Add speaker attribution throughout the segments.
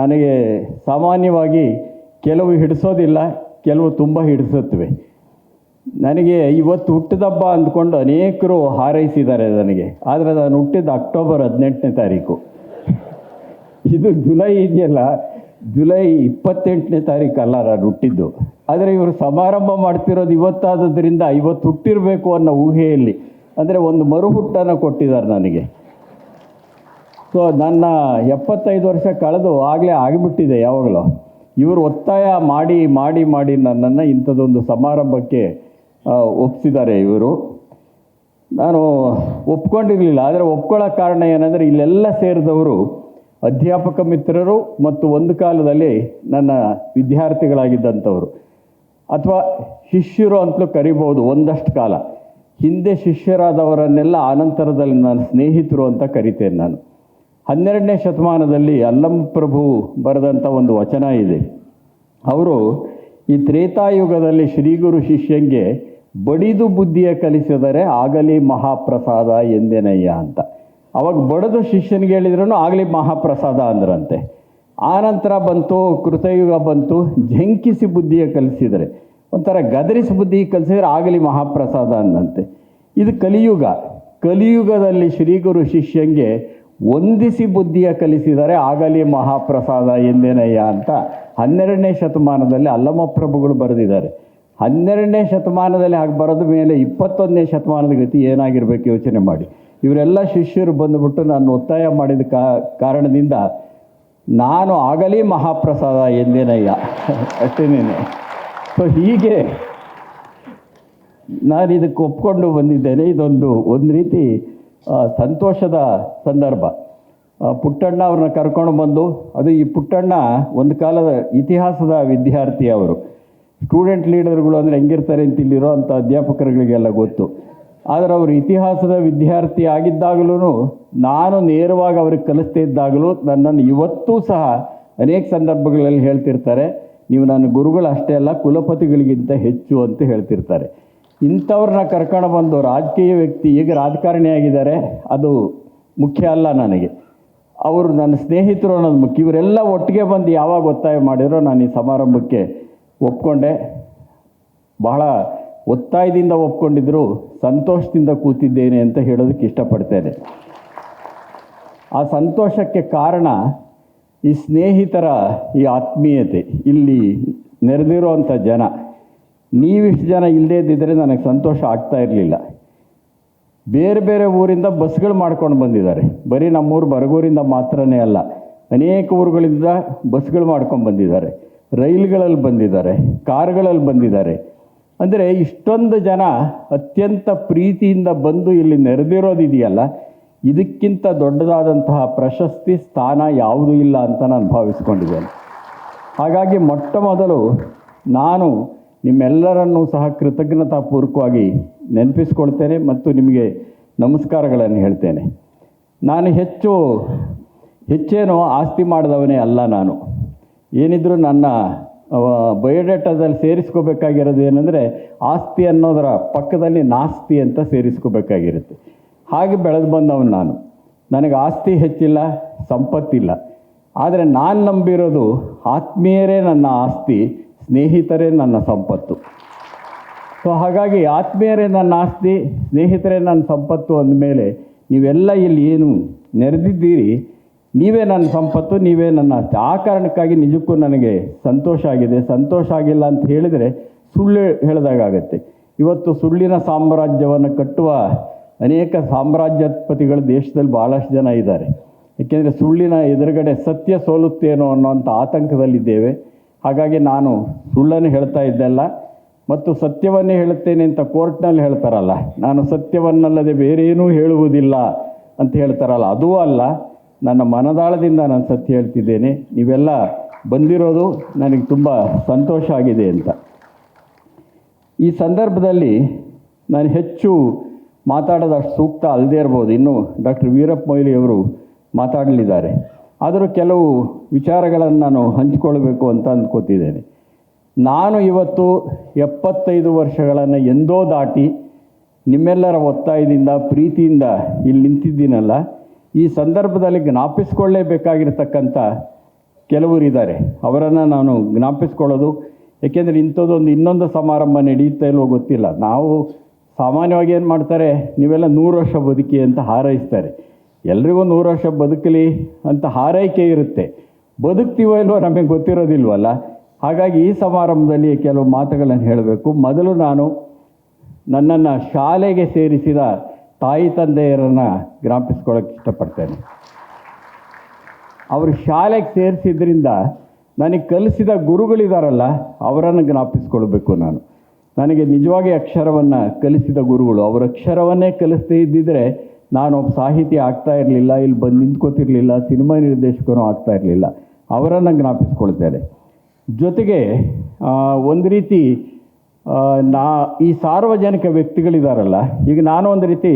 Speaker 1: ನನಗೆ ಸಾಮಾನ್ಯವಾಗಿ ಕೆಲವು ಹಿಡಿಸೋದಿಲ್ಲ, ಕೆಲವು ತುಂಬ ಹಿಡಿಸುತ್ತವೆ. ನನಗೆ ಇವತ್ತು ಹುಟ್ಟಿದಬ್ಬ ಅಂದ್ಕೊಂಡು ಅನೇಕರು ಹಾರೈಸಿದ್ದಾರೆ ನನಗೆ. ಆದರೆ ನಾನು ಹುಟ್ಟಿದ ಅಕ್ಟೋಬರ್ ಹದಿನೆಂಟನೇ ತಾರೀಕು. ಇದು ಜುಲೈ ಇದೆಯಲ್ಲ, ಜುಲೈ ಇಪ್ಪತ್ತೆಂಟನೇ ತಾರೀಕಲ್ಲ ನಾನು ಹುಟ್ಟಿದ್ದು. ಆದರೆ ಇವರು ಸಮಾರಂಭ ಮಾಡ್ತಿರೋದು ಇವತ್ತಾದದ್ರಿಂದ, ಇವತ್ತು ಹುಟ್ಟಿರಬೇಕು ಅನ್ನೋ ಊಹೆಯಲ್ಲಿ. ಅಂದರೆ ಒಂದು ಮರು ಹುಟ್ಟನ್ನು ಕೊಟ್ಟಿದ್ದಾರೆ ನನಗೆ. ಸೊ ನನ್ನ ಎಪ್ಪತ್ತೈದು ವರ್ಷ ಕಳೆದು ಆಗಲೇ ಆಗಿಬಿಟ್ಟಿದೆ ಯಾವಾಗಲೂ. ಇವರು ಒತ್ತಾಯ ಮಾಡಿ ಮಾಡಿ ಮಾಡಿ ನನ್ನನ್ನು ಇಂಥದ್ದೊಂದು ಸಮಾರಂಭಕ್ಕೆ ಒಪ್ಪಿಸಿದ್ದಾರೆ ಇವರು. ನಾನು ಒಪ್ಕೊಂಡಿರಲಿಲ್ಲ. ಆದರೆ ಒಪ್ಕೊಳ್ಳೋ ಕಾರಣ ಏನಂದರೆ ಇಲ್ಲೆಲ್ಲ ಸೇರಿದವರು ಅಧ್ಯಾಪಕ ಮಿತ್ರರು ಮತ್ತು ಒಂದು ಕಾಲದಲ್ಲಿ ನನ್ನ ವಿದ್ಯಾರ್ಥಿಗಳಾಗಿದ್ದಂಥವರು. ಅಥವಾ ಶಿಷ್ಯರು ಅಂತಲೂ ಕರಿಬೋದು ಒಂದಷ್ಟು ಕಾಲ. ಹಿಂದೆ ಶಿಷ್ಯರಾದವರನ್ನೆಲ್ಲ ಆನಂತರದಲ್ಲಿ ನಾನು ಸ್ನೇಹಿತರು ಅಂತ ಕರಿತೇನೆ ನಾನು. ಹನ್ನೆರಡನೇ ಶತಮಾನದಲ್ಲಿ ಅಲ್ಲಂ ಪ್ರಭು ಬರೆದಂಥ ಒಂದು ವಚನ ಇದೆ. ಅವರು ಈ ತ್ರೇತಾಯುಗದಲ್ಲಿ ಶ್ರೀಗುರು ಶಿಷ್ಯಂಗೆ ಬಡಿದು ಬುದ್ಧಿಯ ಕಲಿಸಿದರೆ ಆಗಲಿ ಮಹಾಪ್ರಸಾದ ಎಂದೆನಯ್ಯ ಅಂತ. ಅವಾಗ ಬಡದು ಶಿಷ್ಯನಿಗೆ ಹೇಳಿದ್ರೂ ಆಗಲಿ ಮಹಾಪ್ರಸಾದ ಅಂದ್ರಂತೆ. ಆನಂತರ ಬಂತು, ಕೃತಯುಗ ಬಂತು ಝಂಕಿಸಿ ಬುದ್ಧಿಯ ಕಲಿಸಿದರೆ, ಒಂಥರ ಗದರಿಸಿ ಬುದ್ಧಿ ಕಲಿಸಿದರೆ ಆಗಲಿ ಮಹಾಪ್ರಸಾದ ಅಂದಂತೆ ಇದು ಕಲಿಯುಗ. ಕಲಿಯುಗದಲ್ಲಿ ಶ್ರೀಗುರು ಶಿಷ್ಯಂಗೆ ವಂದಿಸಿ ಬುದ್ಧಿಯ ಕಲಿಸಿದರೆ ಆಗಲಿ ಮಹಾಪ್ರಸಾದ ಎಂದೇನಯ್ಯ ಅಂತ ಹನ್ನೆರಡನೇ ಶತಮಾನದಲ್ಲಿ ಅಲ್ಲಮಪ್ರಭುಗಳು ಬರೆದಿದ್ದಾರೆ. ಹನ್ನೆರಡನೇ ಶತಮಾನದಲ್ಲಿ ಹಾಗೆ ಬರೋದ ಮೇಲೆ ಇಪ್ಪತ್ತೊಂದನೇ ಶತಮಾನದ ಗತಿ ಏನಾಗಿರ್ಬೇಕು ಯೋಚನೆ ಮಾಡಿ. ಇವರೆಲ್ಲ ಶಿಷ್ಯರು ಬಂದುಬಿಟ್ಟು ನಾನು ಒತ್ತಾಯ ಮಾಡಿದ ಕಾರಣದಿಂದ ನಾನು ಆಗಲಿ ಮಹಾಪ್ರಸಾದ ಎಂದೇನಯ್ಯ. ಅಷ್ಟೇನೇನೆ ಸೊ ಹೀಗೆ ನಾನು ಇದಕ್ಕೆ ಒಪ್ಕೊಂಡು ಬಂದಿದ್ದೇನೆ. ಇದೊಂದು, ಒಂದು ರೀತಿ ಸಂತೋಷದ ಸಂದರ್ಭ. ಪುಟ್ಟಣ್ಣ ಅವ್ರನ್ನ ಕರ್ಕೊಂಡು ಬಂದು, ಅದು ಈ ಪುಟ್ಟಣ್ಣ ಒಂದು ಕಾಲದ ಇತಿಹಾಸದ ವಿದ್ಯಾರ್ಥಿ ಅವರು. ಸ್ಟೂಡೆಂಟ್ ಲೀಡರ್ಗಳು ಅಂದರೆ ಹೆಂಗಿರ್ತಾರೆ ಅಂತ ಇಲ್ಲಿರೋ ಅಂಥ ಅಧ್ಯಾಪಕರುಗಳಿಗೆಲ್ಲ ಗೊತ್ತು. ಆದರೆ ಅವರು ಇತಿಹಾಸದ ವಿದ್ಯಾರ್ಥಿ ಆಗಿದ್ದಾಗಲೂ ನಾನು ನೇರವಾಗಿ ಅವ್ರಿಗೆ ಕಲಿಸ್ತಾ ಇದ್ದಾಗಲೂ ನನ್ನನ್ನು ಇವತ್ತೂ ಸಹ ಅನೇಕ ಸಂದರ್ಭಗಳಲ್ಲಿ ಹೇಳ್ತಿರ್ತಾರೆ, ನೀವು ನನ್ನ ಗುರುಗಳು ಅಷ್ಟೇ ಅಲ್ಲ, ಕುಲಪತಿಗಳಿಗಿಂತ ಹೆಚ್ಚು ಅಂತ ಹೇಳ್ತಿರ್ತಾರೆ. ಇಂಥವ್ರನ್ನ ಕರ್ಕೊಂಡು ಬಂದು ರಾಜಕೀಯ ವ್ಯಕ್ತಿ ಈಗ ರಾಜಕಾರಣಿ ಆಗಿದ್ದಾರೆ ಅದು ಮುಖ್ಯ ಅಲ್ಲ ನನಗೆ. ಅವರು ನನ್ನ ಸ್ನೇಹಿತರು ಅನ್ನೋದು ಮುಖ್ಯ. ಇವರೆಲ್ಲ ಒಟ್ಟಿಗೆ ಬಂದು ಯಾವಾಗ ಒತ್ತಾಯ ಮಾಡಿದ್ರೋ ನಾನು ಈ ಸಮಾರಂಭಕ್ಕೆ ಒಪ್ಕೊಂಡೆ. ಬಹಳ ಒತ್ತಾಯದಿಂದ ಒಪ್ಕೊಂಡಿದ್ರು, ಸಂತೋಷದಿಂದ ಕೂತಿದ್ದೇನೆ ಅಂತ ಹೇಳೋದಕ್ಕೆ ಇಷ್ಟಪಡ್ತೇನೆ. ಆ ಸಂತೋಷಕ್ಕೆ ಕಾರಣ ಈ ಸ್ನೇಹಿತರ ಈ ಆತ್ಮೀಯತೆ. ಇಲ್ಲಿ ನೆರೆದಿರುವಂಥ ಜನ. ನೀವಿಷ್ಟು ಜನ ಇಲ್ಲದೇ ಇದ್ದಿದ್ದರೆ ನನಗೆ ಸಂತೋಷ ಆಗ್ತಾ ಇರಲಿಲ್ಲ. ಬೇರೆ ಬೇರೆ ಊರಿಂದ ಬಸ್ಗಳು ಮಾಡ್ಕೊಂಡು ಬಂದಿದ್ದಾರೆ. ಬರೀ ನಮ್ಮೂರು ಬರಗೂರಿಂದ ಮಾತ್ರನೇ ಅಲ್ಲ, ಅನೇಕ ಊರುಗಳಿಂದ ಬಸ್ಗಳು ಮಾಡ್ಕೊಂಡು ಬಂದಿದ್ದಾರೆ. ರೈಲ್ಗಳಲ್ಲಿ ಬಂದಿದ್ದಾರೆ, ಕಾರ್ಗಳಲ್ಲಿ ಬಂದಿದ್ದಾರೆ. ಅಂದರೆ ಇಷ್ಟೊಂದು ಜನ ಅತ್ಯಂತ ಪ್ರೀತಿಯಿಂದ ಬಂದು ಇಲ್ಲಿ ನೆರೆದಿರೋದಿದೆಯಲ್ಲ, ಇದಕ್ಕಿಂತ ದೊಡ್ಡದಾದಂತಹ ಪ್ರಶಸ್ತಿ ಸ್ಥಾನ ಯಾವುದೂ ಇಲ್ಲ ಅಂತ ನಾನು ಭಾವಿಸ್ಕೊಂಡಿದ್ದೇನೆ. ಹಾಗಾಗಿ ಮೊಟ್ಟ ಮೊದಲು ನಾನು ನಿಮ್ಮೆಲ್ಲರನ್ನೂ ಸಹ ಕೃತಜ್ಞತಾಪೂರ್ವಕವಾಗಿ ನೆನಪಿಸ್ಕೊಳ್ತೇನೆ ಮತ್ತು ನಿಮಗೆ ನಮಸ್ಕಾರಗಳನ್ನು ಹೇಳ್ತೇನೆ. ನಾನು ಹೆಚ್ಚು ಹೆಚ್ಚೇನೋ ಆಸ್ತಿ ಮಾಡಿದವನೇ ಅಲ್ಲ ನಾನು. ಏನಿದ್ರೂ ನನ್ನ ಬಯೋಡೇಟಾದಲ್ಲಿ ಸೇರಿಸ್ಕೋಬೇಕಾಗಿರೋದು ಏನಂದರೆ ಆಸ್ತಿ ಅನ್ನೋದರ ಪಕ್ಕದಲ್ಲಿ ನಾಸ್ತಿ ಅಂತ ಸೇರಿಸ್ಕೋಬೇಕಾಗಿರುತ್ತೆ. ಹಾಗೆ ಬೆಳೆದು ಬಂದವನು ನಾನು. ನನಗೆ ಆಸ್ತಿ ಹೆಚ್ಚಿಲ್ಲ, ಸಂಪತ್ತಿಲ್ಲ. ಆದರೆ ನಾನು ನಂಬಿರೋದು ಆತ್ಮೀಯರೇ ನನ್ನ ಆಸ್ತಿ ಸ್ನೇಹಿತರೇ ನನ್ನ ಸಂಪತ್ತು. ಸೊ ಹಾಗಾಗಿ ಆತ್ಮೀಯರೇ ನನ್ನ ಆಸ್ತಿ, ಸ್ನೇಹಿತರೇ ನನ್ನ ಸಂಪತ್ತು ಅಂದಮೇಲೆ ನೀವೆಲ್ಲ ಇಲ್ಲಿ ಏನು ನೆರೆದಿದ್ದೀರಿ, ನೀವೇ ನನ್ನ ಸಂಪತ್ತು, ನೀವೇ ನನ್ನ ಆಸ್ತಿ. ಆ ಕಾರಣಕ್ಕಾಗಿ ನಿಜಕ್ಕೂ ನನಗೆ ಸಂತೋಷ ಆಗಿದೆ. ಸಂತೋಷ ಆಗಿಲ್ಲ ಅಂತ ಹೇಳಿದರೆ ಸುಳ್ಳು ಹೇಳಿದಾಗತ್ತೆ ಇವತ್ತು ಸುಳ್ಳಿನ ಸಾಮ್ರಾಜ್ಯವನ್ನು ಕಟ್ಟುವ ಅನೇಕ ಸಾಮ್ರಾಜ್ಯಪತಿಗಳು ದೇಶದಲ್ಲಿ ಭಾಳಷ್ಟು ಜನ ಇದ್ದಾರೆ. ಏಕೆಂದರೆ ಸುಳ್ಳಿನ ಎದುರುಗಡೆ ಸತ್ಯ ಸೋಲುತ್ತೇನೋ ಅನ್ನೋಂಥ ಆತಂಕದಲ್ಲಿದ್ದೇವೆ. ಹಾಗಾಗಿ ನಾನು ಸುಳ್ಳನ್ನು ಹೇಳ್ತಾ ಇದ್ದಲ್ಲ ಮತ್ತು ಸತ್ಯವನ್ನೇ ಹೇಳುತ್ತೇನೆ ಅಂತ ಕೋರ್ಟ್ನಲ್ಲಿ ಹೇಳ್ತಾರಲ್ಲ, ನಾನು ಸತ್ಯವನ್ನಲ್ಲದೆ ಬೇರೇನೂ ಹೇಳುವುದಿಲ್ಲ ಅಂತ ಹೇಳ್ತಾರಲ್ಲ, ಅದೂ ಅಲ್ಲ, ನನ್ನ ಮನದಾಳದಿಂದ ನಾನು ಸತ್ಯ ಹೇಳ್ತಿದ್ದೇನೆ, ನೀವೆಲ್ಲ ಬಂದಿರೋದು ನನಗೆ ತುಂಬ ಸಂತೋಷ ಆಗಿದೆ ಅಂತ. ಈ ಸಂದರ್ಭದಲ್ಲಿ ನಾನು ಹೆಚ್ಚು ಮಾತಾಡೋದಷ್ಟು ಸೂಕ್ತ ಅಲ್ಲದೇ ಇರ್ಬೋದು, ಇನ್ನು ಡಾಕ್ಟರ್ ವೀರಪ್ಪ ಮೊಯ್ಲಿಯವರು ಮಾತಾಡಲಿದ್ದಾರೆ. ಆದರೂ ಕೆಲವು ವಿಚಾರಗಳನ್ನು ನಾನು ಹಂಚಿಕೊಳ್ಬೇಕು ಅಂತ ಅಂದ್ಕೋತಿದ್ದೇನೆ. ನಾನು ಇವತ್ತು ಎಪ್ಪತ್ತೈದು ವರ್ಷಗಳನ್ನು ಎಂದೋ ದಾಟಿ ನಿಮ್ಮೆಲ್ಲರ ಒತ್ತಾಯದಿಂದ, ಪ್ರೀತಿಯಿಂದ ಇಲ್ಲಿ ನಿಂತಿದ್ದೀನಲ್ಲ. ಈ ಸಂದರ್ಭದಲ್ಲಿ ಜ್ಞಾಪಿಸ್ಕೊಳ್ಳೇಬೇಕಾಗಿರ್ತಕ್ಕಂಥ ಕೆಲವರು ಇದ್ದಾರೆ ಅವರನ್ನು ನಾನು ಜ್ಞಾಪಿಸ್ಕೊಳ್ಳೋದು, ಏಕೆಂದರೆ ಇಂಥದ್ದೊಂದು ಇನ್ನೊಂದು ಸಮಾರಂಭ ನಡೆಯುತ್ತಾ ಇಲ್ವೋ ಗೊತ್ತಿಲ್ಲ. ನಾವು ಸಾಮಾನ್ಯವಾಗಿ ಏನು ಮಾಡ್ತಾರೆ ನೀವೆಲ್ಲ ನೂರು ವರ್ಷ ಬದುಕಿ ಅಂತ ಹಾರೈಸ್ತಾರೆ. ಎಲ್ರಿಗೂ ನೂರು ವರ್ಷ ಬದುಕಲಿ ಅಂತ ಹಾರೈಕೆ ಇರುತ್ತೆ. ಬದುಕ್ತೀವೋ ಇಲ್ವೋ ನಮಗೆ ಗೊತ್ತಿರೋದಿಲ್ವಲ್ಲ? ಹಾಗಾಗಿ ಈ ಸಮಾರಂಭದಲ್ಲಿ ಕೆಲವು ಮಾತುಗಳನ್ನು ಹೇಳಬೇಕು. ಮೊದಲು ನಾನು ನನ್ನನ್ನು ಶಾಲೆಗೆ ಸೇರಿಸಿದ ತಾಯಿ ತಂದೆಯರನ್ನು ಜ್ಞಾಪಿಸ್ಕೊಳ್ಳೋಕೆ ಇಷ್ಟಪಡ್ತೇನೆ. ಅವರು ಶಾಲೆಗೆ ಸೇರಿಸಿದ್ರಿಂದ ನನಗೆ ಕಲಿಸಿದ ಗುರುಗಳಿದಾರಲ್ಲ, ಅವರನ್ನು ಜ್ಞಾಪಿಸ್ಕೊಳ್ಬೇಕು ನಾನು. ನನಗೆ ನಿಜವಾಗಿ ಅಕ್ಷರವನ್ನು ಕಲಿಸಿದ ಗುರುಗಳು, ಅವರ ಅಕ್ಷರವನ್ನೇ ಕಲಿಸ್ದೇ ಇದ್ದಿದ್ರೆ ನಾನು ಒಬ್ಬ ಸಾಹಿತಿ ಆಗ್ತಾ ಇರಲಿಲ್ಲ, ಇಲ್ಲಿ ಬಂದು ನಿಂತ್ಕೋತಿರ್ಲಿಲ್ಲ, ಸಿನಿಮಾ ನಿರ್ದೇಶಕರು ಆಗ್ತಾ ಇರಲಿಲ್ಲ. ಅವರನ್ನು ಜ್ಞಾಪಿಸ್ಕೊಳ್ತೇನೆ. ಜೊತೆಗೆ ಒಂದು ರೀತಿ ನಾ, ಈ ಸಾರ್ವಜನಿಕ ವ್ಯಕ್ತಿಗಳಿದಾರಲ್ಲ, ಈಗ ನಾನು ಒಂದು ರೀತಿ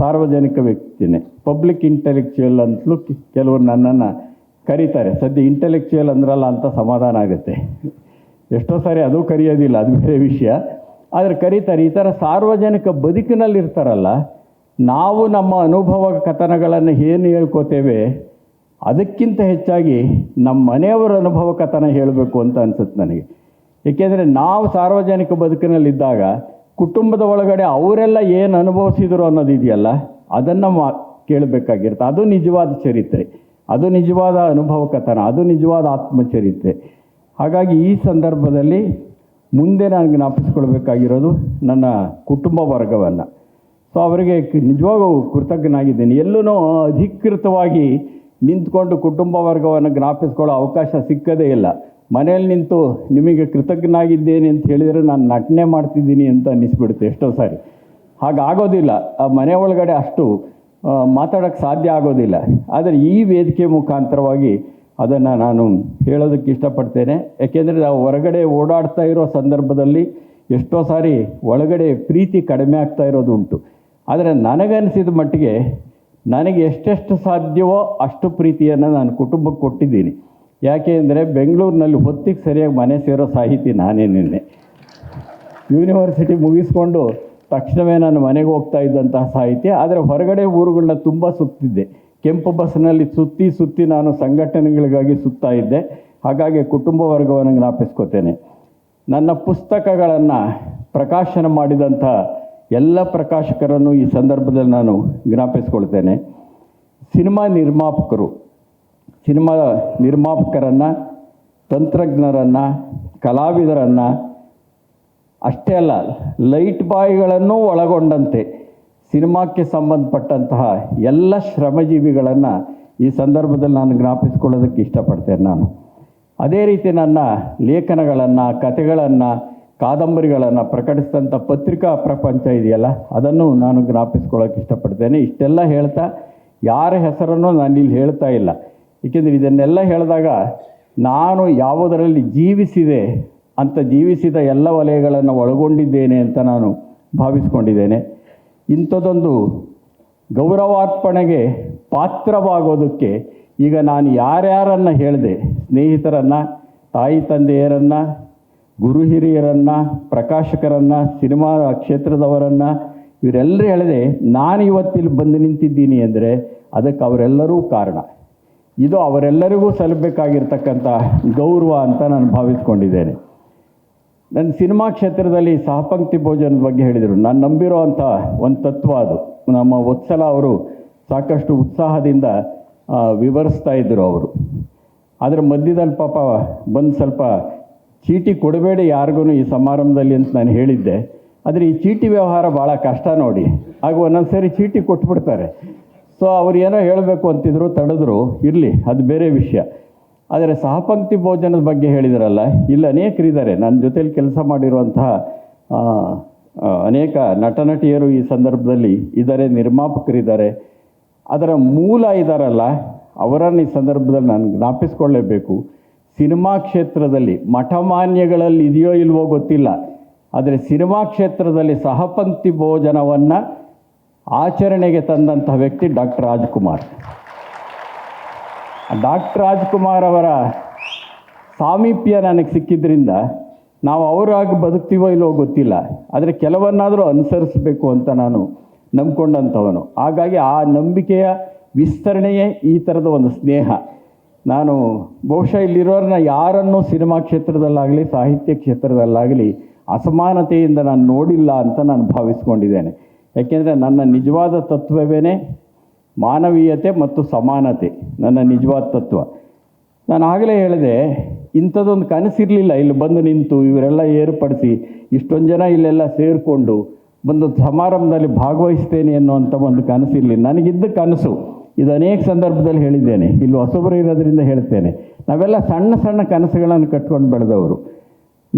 Speaker 1: ಸಾರ್ವಜನಿಕ ವ್ಯಕ್ತಿನೇ. ಪಬ್ಲಿಕ್ ಇಂಟೆಲೆಕ್ಚುಯಲ್ ಅಂತಲೂ ಕೆಲವರು ನನ್ನನ್ನು ಕರೀತಾರೆ. ಸದ್ಯ ಇಂಟೆಲೆಕ್ಚುಯಲ್ ಅಂದ್ರಲ್ಲ ಅಂತ ಸಮಾಧಾನ ಆಗುತ್ತೆ. ಎಷ್ಟೋ ಸಾರಿ ಅದು ಕರೆಯೋದಿಲ್ಲ, ಅದು ಬೇರೆ ವಿಷಯ. ಆದರೆ ಕರೀತಾರೆ, ಈ ಥರ ಸಾರ್ವಜನಿಕ ಬದುಕಿನಲ್ಲಿ ಇರ್ತಾರಲ್ಲ ನಾವು ನಮ್ಮ ಅನುಭವ ಕಥನಗಳನ್ನು ಏನು ಹೇಳ್ಕೋತೇವೆ, ಅದಕ್ಕಿಂತ ಹೆಚ್ಚಾಗಿ ನಮ್ಮ ಮನೆಯವರ ಅನುಭವ ಕಥನ ಹೇಳಬೇಕು ಅಂತ ಅನ್ಸುತ್ತೆ ನನಗೆ. ಏಕೆಂದರೆ ನಾವು ಸಾರ್ವಜನಿಕ ಬದುಕಿನಲ್ಲಿದ್ದಾಗ ಕುಟುಂಬದ ಒಳಗಡೆ ಅವರೆಲ್ಲ ಏನು ಅನುಭವಿಸಿದರು ಅನ್ನೋದಿದೆಯಲ್ಲ, ಅದನ್ನು ಮಾ ಕೇಳಬೇಕಾಗಿರುತ್ತೆ. ಅದು ನಿಜವಾದ ಚರಿತ್ರೆ. ಅದು ನಿಜವಾದ ಅನುಭವ ಕಥನ. ಅದು ನಿಜವಾದ ಆತ್ಮಚರಿತ್ರೆ. ಹಾಗಾಗಿ ಈ ಸಂದರ್ಭದಲ್ಲಿ ಮುಂದೆ ನಾನು ಜ್ಞಾಪಿಸ್ಕೊಳ್ಬೇಕಾಗಿರೋದು ನನ್ನ ಕುಟುಂಬ ವರ್ಗವನ್ನು. ಸೊ ಅವರಿಗೆ ನಿಜವಾಗೂ ಕೃತಜ್ಞನಾಗಿದ್ದೀನಿ. ಎಲ್ಲೂ ಅಧಿಕೃತವಾಗಿ ನಿಂತ್ಕೊಂಡು ಕುಟುಂಬ ವರ್ಗವನ್ನು ಜ್ಞಾಪಿಸ್ಕೊಳ್ಳೋ ಅವಕಾಶ ಸಿಕ್ಕದೇ ಇಲ್ಲ. ಮನೆಯಲ್ಲಿ ನಿಂತು ನಿಮಗೆ ಕೃತಜ್ಞನಾಗಿದ್ದೇನೆ ಅಂತ ಹೇಳಿದರೆ ನಾನು ನಟನೆ ಮಾಡ್ತಿದ್ದೀನಿ ಅಂತ ಅನ್ನಿಸ್ಬಿಡುತ್ತೆ ಎಷ್ಟೋ ಸಾರಿ. ಹಾಗಾಗೋದಿಲ್ಲ. ಆ ಮನೆ ಒಳಗಡೆ ಅಷ್ಟು ಮಾತಾಡೋಕ್ಕೆ ಸಾಧ್ಯ ಆಗೋದಿಲ್ಲ. ಆದರೆ ಈ ವೇದಿಕೆ ಮುಖಾಂತರವಾಗಿ ಅದನ್ನು ನಾನು ಹೇಳೋದಕ್ಕೆ ಇಷ್ಟಪಡ್ತೇನೆ. ಯಾಕೆಂದರೆ ನಾವು ಹೊರಗಡೆ ಓಡಾಡ್ತಾ ಇರೋ ಸಂದರ್ಭದಲ್ಲಿ ಎಷ್ಟೋ ಸಾರಿ ಒಳಗಡೆ ಪ್ರೀತಿ ಕಡಿಮೆ ಆಗ್ತಾ ಇರೋದು ಉಂಟು ಆದರೆ ನನಗನ್ನಿಸಿದ ಮಟ್ಟಿಗೆ ನನಗೆ ಎಷ್ಟೆಷ್ಟು ಸಾಧ್ಯವೋ ಅಷ್ಟು ಪ್ರೀತಿಯನ್ನು ನಾನು ಕುಟುಂಬಕ್ಕೆ ಕೊಟ್ಟಿದ್ದೀನಿ. ಯಾಕೆ ಅಂದರೆ ಬೆಂಗಳೂರಿನಲ್ಲಿ ಹೊತ್ತಿಗೆ ಸರಿಯಾಗಿ ಮನೆ ಸೇರೋ ಸಾಹಿತಿ ನಾನೇ ನಿನ್ನೆ. ಯೂನಿವರ್ಸಿಟಿ ಮುಗಿಸ್ಕೊಂಡು ತಕ್ಷಣವೇ ನಾನು ಮನೆಗೆ ಹೋಗ್ತಾ ಇದ್ದಂತಹ ಸಾಹಿತ್ಯ, ಆದರೆ ಹೊರಗಡೆ ಊರುಗಳನ್ನ ತುಂಬ ಸುತ್ತಿದ್ದೆ. ಕೆಂಪು ಬಸ್ನಲ್ಲಿ ಸುತ್ತಿ ಸುತ್ತಿ ನಾನು ಸಂಘಟನೆಗಳಿಗಾಗಿ ಸುತ್ತಾ ಇದ್ದೆ. ಹಾಗಾಗಿ ಕುಟುಂಬ ವರ್ಗವನ್ನು ಜ್ಞಾಪಿಸ್ಕೋತೇನೆ. ನನ್ನ ಪುಸ್ತಕಗಳನ್ನು ಪ್ರಕಾಶನ ಮಾಡಿದಂಥ ಎಲ್ಲ ಪ್ರಕಾಶಕರನ್ನು ಈ ಸಂದರ್ಭದಲ್ಲಿ ನಾನು ಜ್ಞಾಪಿಸ್ಕೊಳ್ತೇನೆ. ಸಿನಿಮಾ ನಿರ್ಮಾಪಕರು, ಸಿನಿಮಾ ನಿರ್ಮಾಪಕರನ್ನು, ತಂತ್ರಜ್ಞರನ್ನು, ಕಲಾವಿದರನ್ನು, ಅಷ್ಟೇ ಅಲ್ಲ, ಲೈಟ್ ಬಾಯ್ಗಳನ್ನು ಒಳಗೊಂಡಂತೆ ಸಿನಿಮಾಕ್ಕೆ ಸಂಬಂಧಪಟ್ಟಂತಹ ಎಲ್ಲ ಶ್ರಮಜೀವಿಗಳನ್ನು ಈ ಸಂದರ್ಭದಲ್ಲಿ ನಾನು ಜ್ಞಾಪಿಸ್ಕೊಳ್ಳೋದಕ್ಕೆ ಇಷ್ಟಪಡ್ತೇನೆ ನಾನು. ಅದೇ ರೀತಿ ನನ್ನ ಲೇಖನಗಳನ್ನು, ಕಥೆಗಳನ್ನು ಕಾದಂಬರಿಗಳನ್ನು ಪ್ರಕಟಿಸಿದಂಥ ಪತ್ರಿಕಾ ಪ್ರಪಂಚ ಇದೆಯಲ್ಲ, ಅದನ್ನು ನಾನು ಜ್ಞಾಪಿಸ್ಕೊಳ್ಳೋಕೆ ಇಷ್ಟಪಡ್ತೇನೆ. ಇಷ್ಟೆಲ್ಲ ಹೇಳ್ತಾ, ಯಾರ ಹೆಸರನ್ನು ನಾನು ಇಲ್ಲಿ ಹೇಳ್ತಾ ಇಲ್ಲ. ಏಕೆಂದರೆ ಇದನ್ನೆಲ್ಲ ಹೇಳಿದಾಗ ನಾನು ಯಾವುದರಲ್ಲಿ ಜೀವಿಸಿದೆ ಅಂತ ಜೀವಿಸಿದ ಎಲ್ಲ ವಲಯಗಳನ್ನು ಒಳಗೊಂಡಿದ್ದೇನೆ ಅಂತ ನಾನು ಭಾವಿಸ್ಕೊಂಡಿದ್ದೇನೆ. ಇಂಥದ್ದೊಂದು ಗೌರವಾರ್ಪಣೆಗೆ ಪಾತ್ರವಾಗೋದಕ್ಕೆ ಈಗ ನಾನು ಯಾರ್ಯಾರನ್ನು ಹೇಳಿದೆ, ಸ್ನೇಹಿತರನ್ನು, ತಾಯಿ, ತಂದೆಯರನ್ನು ಗುರು ಹಿರಿಯರನ್ನು, ಪ್ರಕಾಶಕರನ್ನು, ಸಿನಿಮಾ ಕ್ಷೇತ್ರದವರನ್ನು, ಇವರೆಲ್ಲರೂ ಹೇಳಿದೆ ನಾನು ಇವತ್ತಿಲ್ಲಿ ಬಂದು ನಿಂತಿದ್ದೀನಿ ಅಂದರೆ ಅದಕ್ಕೆ ಅವರೆಲ್ಲರೂ ಕಾರಣ. ಇದು ಅವರೆಲ್ಲರಿಗೂ ಸಲ್ಲಬೇಕಾಗಿರ್ತಕ್ಕಂಥ ಗೌರವ ಅಂತ ನಾನು ಭಾವಿಸ್ಕೊಂಡಿದ್ದೇನೆ. ನನ್ನ ಸಿನಿಮಾ ಕ್ಷೇತ್ರದಲ್ಲಿ ಸಹಪಂಕ್ತಿ ಭೋಜನದ ಬಗ್ಗೆ ಹೇಳಿದರು. ನಾನು ನಂಬಿರೋ ಅಂಥ ಒಂದು ತತ್ವ ಅದು. ನಮ್ಮ ವತ್ಸಲ ಅವರು ಸಾಕಷ್ಟು ಉತ್ಸಾಹದಿಂದ ವಿವರಿಸ್ತಾ ಇದ್ದರು ಅವರು. ಅದರ ಮಧ್ಯದಲ್ಲಿ ಪಾಪ ಬಂದು ಸ್ವಲ್ಪ ಚೀಟಿ ಕೊಡಬೇಡಿ ಯಾರಿಗೂ ಈ ಸಮಾರಂಭದಲ್ಲಿ ಅಂತ ನಾನು ಹೇಳಿದ್ದೆ. ಆದರೆ ಈ ಚೀಟಿ ವ್ಯವಹಾರ ಭಾಳ ಕಷ್ಟ ನೋಡಿ. ಆಗ ಒಂದೊಂದು ಸರಿ ಚೀಟಿ ಕೊಟ್ಬಿಡ್ತಾರೆ. ಸೊ ಅವ್ರು ಏನೋ ಹೇಳಬೇಕು ಅಂತಿದ್ರು, ತಡೆದ್ರು, ಇರಲಿ, ಅದು ಬೇರೆ ವಿಷಯ. ಆದರೆ ಸಹಪಂಕ್ತಿ ಭೋಜನದ ಬಗ್ಗೆ ಹೇಳಿದ್ರಲ್ಲ, ಇಲ್ಲಿ ಅನೇಕರಿದ್ದಾರೆ ನನ್ನ ಜೊತೇಲಿ ಕೆಲಸ ಮಾಡಿರುವಂತಹ ಅನೇಕ ನಟ ನಟಿಯರು ಈ ಸಂದರ್ಭದಲ್ಲಿ ಇದ್ದಾರೆ ನಿರ್ಮಾಪಕರಿದ್ದಾರೆ ಅದರ ಮೂಲ ಇದ್ದಾರಲ್ಲ ಅವರನ್ನು ಈ ಸಂದರ್ಭದಲ್ಲಿ ನಾನು ಜ್ಞಾಪಿಸ್ಕೊಳ್ಳೇಬೇಕು. ಸಿನಿಮಾ ಕ್ಷೇತ್ರದಲ್ಲಿ ಮಠಮಾನ್ಯಗಳಲ್ಲಿ ಇದೆಯೋ ಇಲ್ವೋ ಗೊತ್ತಿಲ್ಲ. ಆದರೆ ಸಿನಿಮಾ ಕ್ಷೇತ್ರದಲ್ಲಿ ಸಹಪಂಕ್ತಿ ಭೋಜನವನ್ನು ಆಚರಣೆಗೆ ತಂದಂಥ ವ್ಯಕ್ತಿ ಡಾಕ್ಟರ್ ರಾಜ್ಕುಮಾರ್. ಡಾಕ್ಟರ್ ರಾಜ್ಕುಮಾರ್ ಅವರ ಸಾಮೀಪ್ಯ ನನಗೆ ಸಿಕ್ಕಿದ್ರಿಂದ ನಾವು ಅವರಾಗಿ ಬದುಕ್ತೀವೋ ಇಲ್ಲೋ ಗೊತ್ತಿಲ್ಲ. ಆದರೆ ಕೆಲವನ್ನಾದರೂ ಅನುಸರಿಸಬೇಕು ಅಂತ ನಾನು ನಂಬ್ಕೊಂಡಂಥವನು. ಹಾಗಾಗಿ ಆ ನಂಬಿಕೆಯ ವಿಸ್ತರಣೆಯೇ ಈ ಥರದ ಒಂದು ಸ್ನೇಹ. ನಾನು ಬಹುಶಃ ಇಲ್ಲಿರೋರನ್ನ ಯಾರನ್ನು ಸಿನಿಮಾ ಕ್ಷೇತ್ರದಲ್ಲಾಗಲಿ, ಸಾಹಿತ್ಯ ಕ್ಷೇತ್ರದಲ್ಲಾಗಲಿ ಅಸಮಾನತೆಯಿಂದ ನಾನು ನೋಡಿಲ್ಲ ಅಂತ ನಾನು ಭಾವಿಸ್ಕೊಂಡಿದ್ದೇನೆ. ಯಾಕೆಂದರೆ ನನ್ನ ನಿಜವಾದ ತತ್ವವೇ ಮಾನವೀಯತೆ ಮತ್ತು ಸಮಾನತೆ, ನನ್ನ ನಿಜವಾದ ತತ್ವ. ನಾನು ಆಗಲೇ ಹೇಳಿದೆ, ಇಂಥದ್ದೊಂದು ಕನಸಿರಲಿಲ್ಲ, ಇಲ್ಲಿ ಬಂದು ನಿಂತು ಇವರೆಲ್ಲ ಏರ್ಪಡಿಸಿ ಇಷ್ಟೊಂದು ಜನ ಇಲ್ಲೆಲ್ಲ ಸೇರಿಕೊಂಡು ಬಂದು ಸಮಾರಂಭದಲ್ಲಿ ಭಾಗವಹಿಸ್ತೇನೆ ಅನ್ನುವಂಥ ಒಂದು ಕನಸಿರಲಿಲ್ಲ. ನನಗಿದ್ದ ಕನಸು. ಇದು ಅನೇಕ ಸಂದರ್ಭದಲ್ಲಿ ಹೇಳಿದ್ದೇನೆ. ಇಲ್ಲಿ ಹೊಸಬರು ಇರೋದರಿಂದ ಹೇಳ್ತೇನೆ. ನಾವೆಲ್ಲ ಸಣ್ಣ ಸಣ್ಣ ಕನಸುಗಳನ್ನು ಕಟ್ಕೊಂಡು ಬೆಳೆದವರು.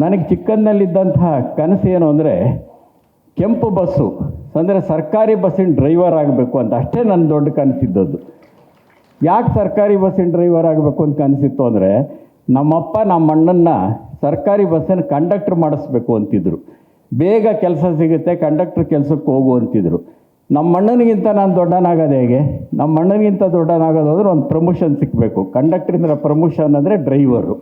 Speaker 1: ನನಗೆ ಚಿಕ್ಕಂದಲ್ಲಿದ್ದಂತಹ ಕನಸು ಏನು ಅಂದರೆ ಕೆಂಪು ಬಸ್ಸು. ಅಂದರೆ ಸರ್ಕಾರಿ ಬಸ್ಸಿನ ಡ್ರೈವರ್ ಆಗಬೇಕು ಅಂತ. ಅಷ್ಟೇ ನನ್ನ ದೊಡ್ಡ ಕನಸಿದ್ದದ್ದು. ಯಾಕೆ ಸರ್ಕಾರಿ ಬಸ್ಸಿನ ಡ್ರೈವರ್ ಆಗಬೇಕು ಅಂತ ಕನಸಿತ್ತು ಅಂದರೆ ನಮ್ಮಪ್ಪ ನಮ್ಮ ಸರ್ಕಾರಿ ಬಸ್ಸನ್ನು ಕಂಡಕ್ಟರ್ ಮಾಡಿಸ್ಬೇಕು ಅಂತಿದ್ರು. ಬೇಗ ಕೆಲಸ ಸಿಗುತ್ತೆ, ಕಂಡಕ್ಟರ್ ಕೆಲಸಕ್ಕೆ ಹೋಗು ಅಂತಿದ್ರು. ನಮ್ಮ ಅಣ್ಣನಿಗಿಂತ ನಾನು ದೊಡ್ಡನಾಗೋದು ಹೇಗೆ? ನಮ್ಮ ಅಣ್ಣನಿಗಿಂತ ದೊಡ್ಡನಾಗೋದು ಅಂದರೆ ಒಂದು ಪ್ರಮೋಷನ್ ಸಿಕ್ಕಬೇಕು ಕಂಡಕ್ಟ್ರಿಂದ ಪ್ರಮೋಷನ್ ಅಂದರೆ ಡ್ರೈವರು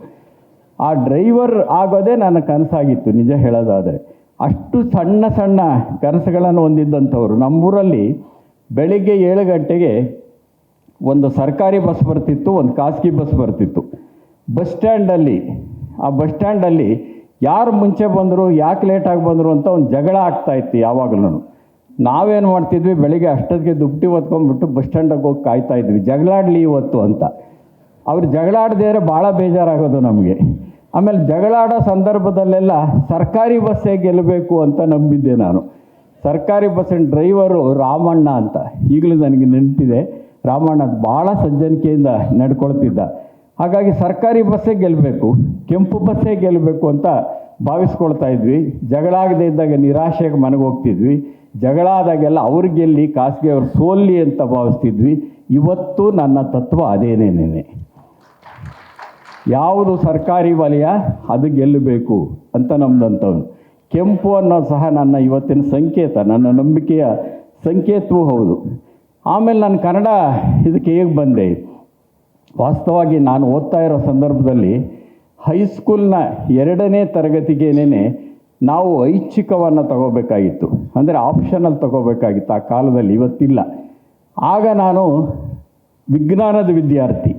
Speaker 1: ಆ ಡ್ರೈವರ್ ಆಗೋದೇ ನನ್ನ ಕನಸಾಗಿತ್ತು, ನಿಜ ಹೇಳೋದಾದರೆ. ಅಷ್ಟು ಸಣ್ಣ ಸಣ್ಣ ಕನಸುಗಳನ್ನು ಹೊಂದಿದ್ದಂಥವ್ರು. ನಮ್ಮೂರಲ್ಲಿ ಬೆಳಿಗ್ಗೆ ಏಳು ಗಂಟೆಗೆ ಒಂದು ಸರ್ಕಾರಿ ಬಸ್ ಬರ್ತಿತ್ತು, ಒಂದು ಖಾಸಗಿ ಬಸ್ ಬರ್ತಿತ್ತು. ಬಸ್ ಸ್ಟ್ಯಾಂಡಲ್ಲಿ, ಆ ಬಸ್ ಸ್ಟ್ಯಾಂಡಲ್ಲಿ ಯಾರು ಮುಂಚೆ ಬಂದರು, ಯಾಕೆ ಲೇಟಾಗಿ ಬಂದರು ಅಂತ ಒಂದು ಜಗಳ ಆಗ್ತಾಯಿತ್ತು ಯಾವಾಗಲೂ ನಾವೇನು ಮಾಡ್ತಿದ್ವಿ? ಬೆಳಿಗ್ಗೆ ಅಷ್ಟೊತ್ತಿಗೆ ದುಡ್ಡು ಹೊತ್ಕೊಂಡ್ಬಿಟ್ಟು ಬಸ್ ಸ್ಟ್ಯಾಂಡಿಗೆ ಹೋಗಿ ಕಾಯ್ತಾ ಇದ್ವಿ. ಜಗಳಾಡಲಿ ಇವತ್ತು ಅಂತ. ಅವ್ರು ಜಗಳಾಡದೇ ಭಾಳ ಬೇಜಾರಾಗೋದು ನಮಗೆ. ಆಮೇಲೆ ಜಗಳಾಡೋ ಸಂದರ್ಭದಲ್ಲೆಲ್ಲ ಸರ್ಕಾರಿ ಬಸ್ಸೇ ಗೆಲ್ಲಬೇಕು ಅಂತ ನಂಬಿದ್ದೆ ನಾನು. ಸರ್ಕಾರಿ ಬಸ್ಸಿನ ಡ್ರೈವರು ರಾಮಣ್ಣ ಅಂತ. ಈಗಲೂ ನನಗೆ ನೆನಪಿದೆ. ರಾಮಣ್ಣ ಭಾಳ ಸಜ್ಜನಿಕೆಯಿಂದ ನಡ್ಕೊಳ್ತಿದ್ದ. ಹಾಗಾಗಿ ಸರ್ಕಾರಿ ಬಸ್ಸೇ ಗೆಲ್ಲಬೇಕು, ಕೆಂಪು ಬಸ್ಸೇ ಗೆಲ್ಲಬೇಕು ಅಂತ ಭಾವಿಸ್ಕೊಳ್ತಾ ಇದ್ವಿ. ಜಗಳಾಗದೇ ಇದ್ದಾಗ ನಿರಾಶೆಗೆ ಮನೆಗೆ ಹೋಗ್ತಿದ್ವಿ. ಜಗಳ ಆದಾಗೆಲ್ಲ ಅವ್ರು ಗೆಲ್ಲಿ, ಖಾಸಗಿ ಅವ್ರು ಸೋಲ್ಲಿ ಅಂತ ಭಾವಿಸ್ತಿದ್ವಿ. ಇವತ್ತು ನನ್ನ ತತ್ವ ಅದೇನೇನೇನೆ ಯಾವುದು ಸರ್ಕಾರಿ ವಲಯ, ಅದು ಗೆಲ್ಲಬೇಕು ಅಂತ ನಮ್ದಂಥವ್ನು ಕೆಂಪು ಅನ್ನೋದು ಸಹ ನನ್ನ ಇವತ್ತಿನ ಸಂಕೇತ, ನನ್ನ ನಂಬಿಕೆಯ ಸಂಕೇತವೂ ಹೌದು. ಆಮೇಲೆ ನಾನು ಕನ್ನಡ ಇದಕ್ಕೆ ಹೇಗೆ ಬಂದೆ? ವಾಸ್ತವವಾಗಿ ನಾನು ಓದ್ತಾ ಇರೋ ಸಂದರ್ಭದಲ್ಲಿ ಹೈಸ್ಕೂಲ್ನ ಎರಡನೇ ತರಗತಿಗೇನೆ ನಾವು ಐಚ್ಛಿಕವನ್ನು ತಗೋಬೇಕಾಗಿತ್ತು. ಅಂದರೆ ಆಪ್ಷನಲ್ ತಗೋಬೇಕಾಗಿತ್ತು. ಆ ಕಾಲದಲ್ಲಿ ಇವತ್ತಿಲ್ಲ. ಆಗ ನಾನು ವಿಜ್ಞಾನದ ವಿದ್ಯಾರ್ಥಿ,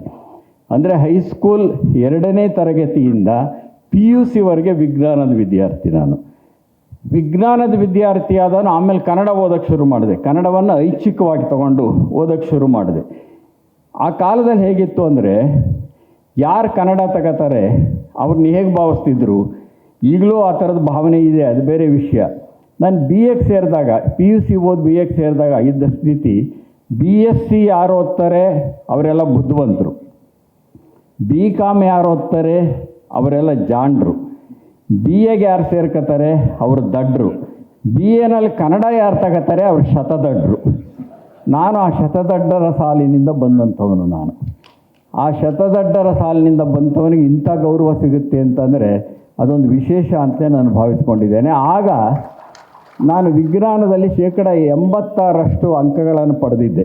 Speaker 1: ಅಂದರೆ ಹೈಸ್ಕೂಲ್ ಎರಡನೇ ತರಗತಿಯಿಂದ ಪಿ ಯು ಸಿವರೆಗೆ ವಿಜ್ಞಾನದ ವಿದ್ಯಾರ್ಥಿ ನಾನು. ವಿಜ್ಞಾನದ ವಿದ್ಯಾರ್ಥಿ ಆದವನು ಆಮೇಲೆ ಕನ್ನಡ ಓದೋಕ್ಕೆ ಶುರು ಮಾಡಿದೆ. ಕನ್ನಡವನ್ನು ಐಚ್ಛಿಕವಾಗಿ ತಗೊಂಡು ಓದೋಕ್ಕೆ ಶುರು ಮಾಡಿದೆ. ಆ ಕಾಲದಲ್ಲಿ ಹೇಗಿತ್ತು ಅಂದರೆ, ಯಾರು ಕನ್ನಡ ತಗೋತಾರೆ, ಅವ್ರನ್ನ ಹೇಗೆ ಭಾವಿಸ್ತಿದ್ರು, ಈಗಲೂ ಆ ಥರದ ಭಾವನೆ ಇದೆ, ಅದು ಬೇರೆ ವಿಷಯ. ನಾನು ಬಿ ಎಕ್ ಸೇರಿದಾಗ ಪಿ ಯು ಸಿ ಓದಿ ಬಿ ಎಕ್ ಸೇರಿದಾಗ ಇದ್ದ ಸ್ಥಿತಿ ಬಿ ಎಸ್ ಸಿ ಯಾರು ಓದ್ತಾರೆ? ಅವರೆಲ್ಲ ಬುದ್ಧಿವಂತರು. ಬಿ ಕಾಮ್ ಯಾರು ಓದ್ತಾರೆ? ಅವರೆಲ್ಲ ಜಾಣರು ಬಿ ಎಗೆ ಯಾರು ಸೇರ್ಕೋತಾರೆ ಅವರು ದಡ್ರು. ಬಿ ಎನಲ್ಲಿ ಕನ್ನಡ ಯಾರು ತಗೋತಾರೆ? ಅವರು ಶತದಡ್ರು. ನಾನು ಆ ಶತದಡ್ಡರ ಸಾಲಿನಿಂದ ಬಂದಂಥವನು ನಾನು. ಆ ಶತದಡ್ಡರ ಸಾಲಿನಿಂದ ಬಂದವನಿಗೆ ಇಂಥ ಗೌರವ ಸಿಗುತ್ತೆ ಅಂತಂದರೆ ಅದೊಂದು ವಿಶೇಷ ಅಂತ ನಾನು ಭಾವಿಸ್ಕೊಂಡಿದ್ದೇನೆ. ಆಗ ನಾನು ವಿಜ್ಞಾನದಲ್ಲಿ ಶೇಕಡ ಎಂಬತ್ತಾರಷ್ಟು ಅಂಕಗಳನ್ನು ಪಡೆದಿದ್ದೆ.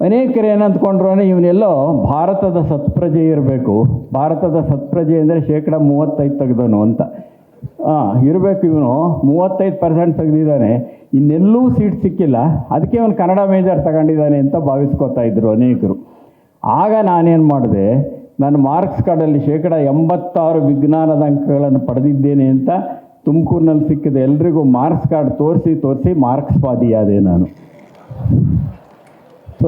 Speaker 1: ಅನೇಕರು ಏನಂದ್ಕೊಂಡ್ರು, ಇವನೆಲ್ಲೋ ಭಾರತದ ಸತ್ಪ್ರಜೆ ಇರಬೇಕು. ಭಾರತದ ಸತ್ಪ್ರಜೆ ಅಂದರೆ ಶೇಕಡ ಮೂವತ್ತೈದು ತೆಗೆದನು ಅಂತ. ಹಾಂ ಇರಬೇಕು ಇವನು. ಮೂವತ್ತೈದು ಪರ್ಸೆಂಟ್ ತೆಗೆದಿದ್ದಾನೆ. ಇನ್ನೆಲ್ಲೂ ಸೀಟ್ ಸಿಕ್ಕಿಲ್ಲ. ಅದಕ್ಕೆ ಅವನು ಕನ್ನಡ ಮೇಜರ್ ತಗೊಂಡಿದ್ದಾನೆ ಅಂತ ಭಾವಿಸ್ಕೊತಾ ಇದ್ರು ಅನೇಕರು. ಆಗ ನಾನೇನು ಮಾಡಿದೆ, ನಾನು ಮಾರ್ಕ್ಸ್ ಕಾರ್ಡಲ್ಲಿ ಶೇಕಡ ಎಂಬತ್ತಾರು ವಿಜ್ಞಾನದ ಅಂಕಗಳನ್ನು ಪಡೆದಿದ್ದೇನೆ ಅಂತ ತುಮಕೂರಿನಲ್ಲಿ ಸಿಕ್ಕಿದ ಎಲ್ರಿಗೂ ಮಾರ್ಕ್ಸ್ ಕಾರ್ಡ್ ತೋರಿಸಿ ತೋರಿಸಿ ಮಾರ್ಕ್ಸ್ ಪಾದಿಯಾದೆ ನಾನು. ಸೊ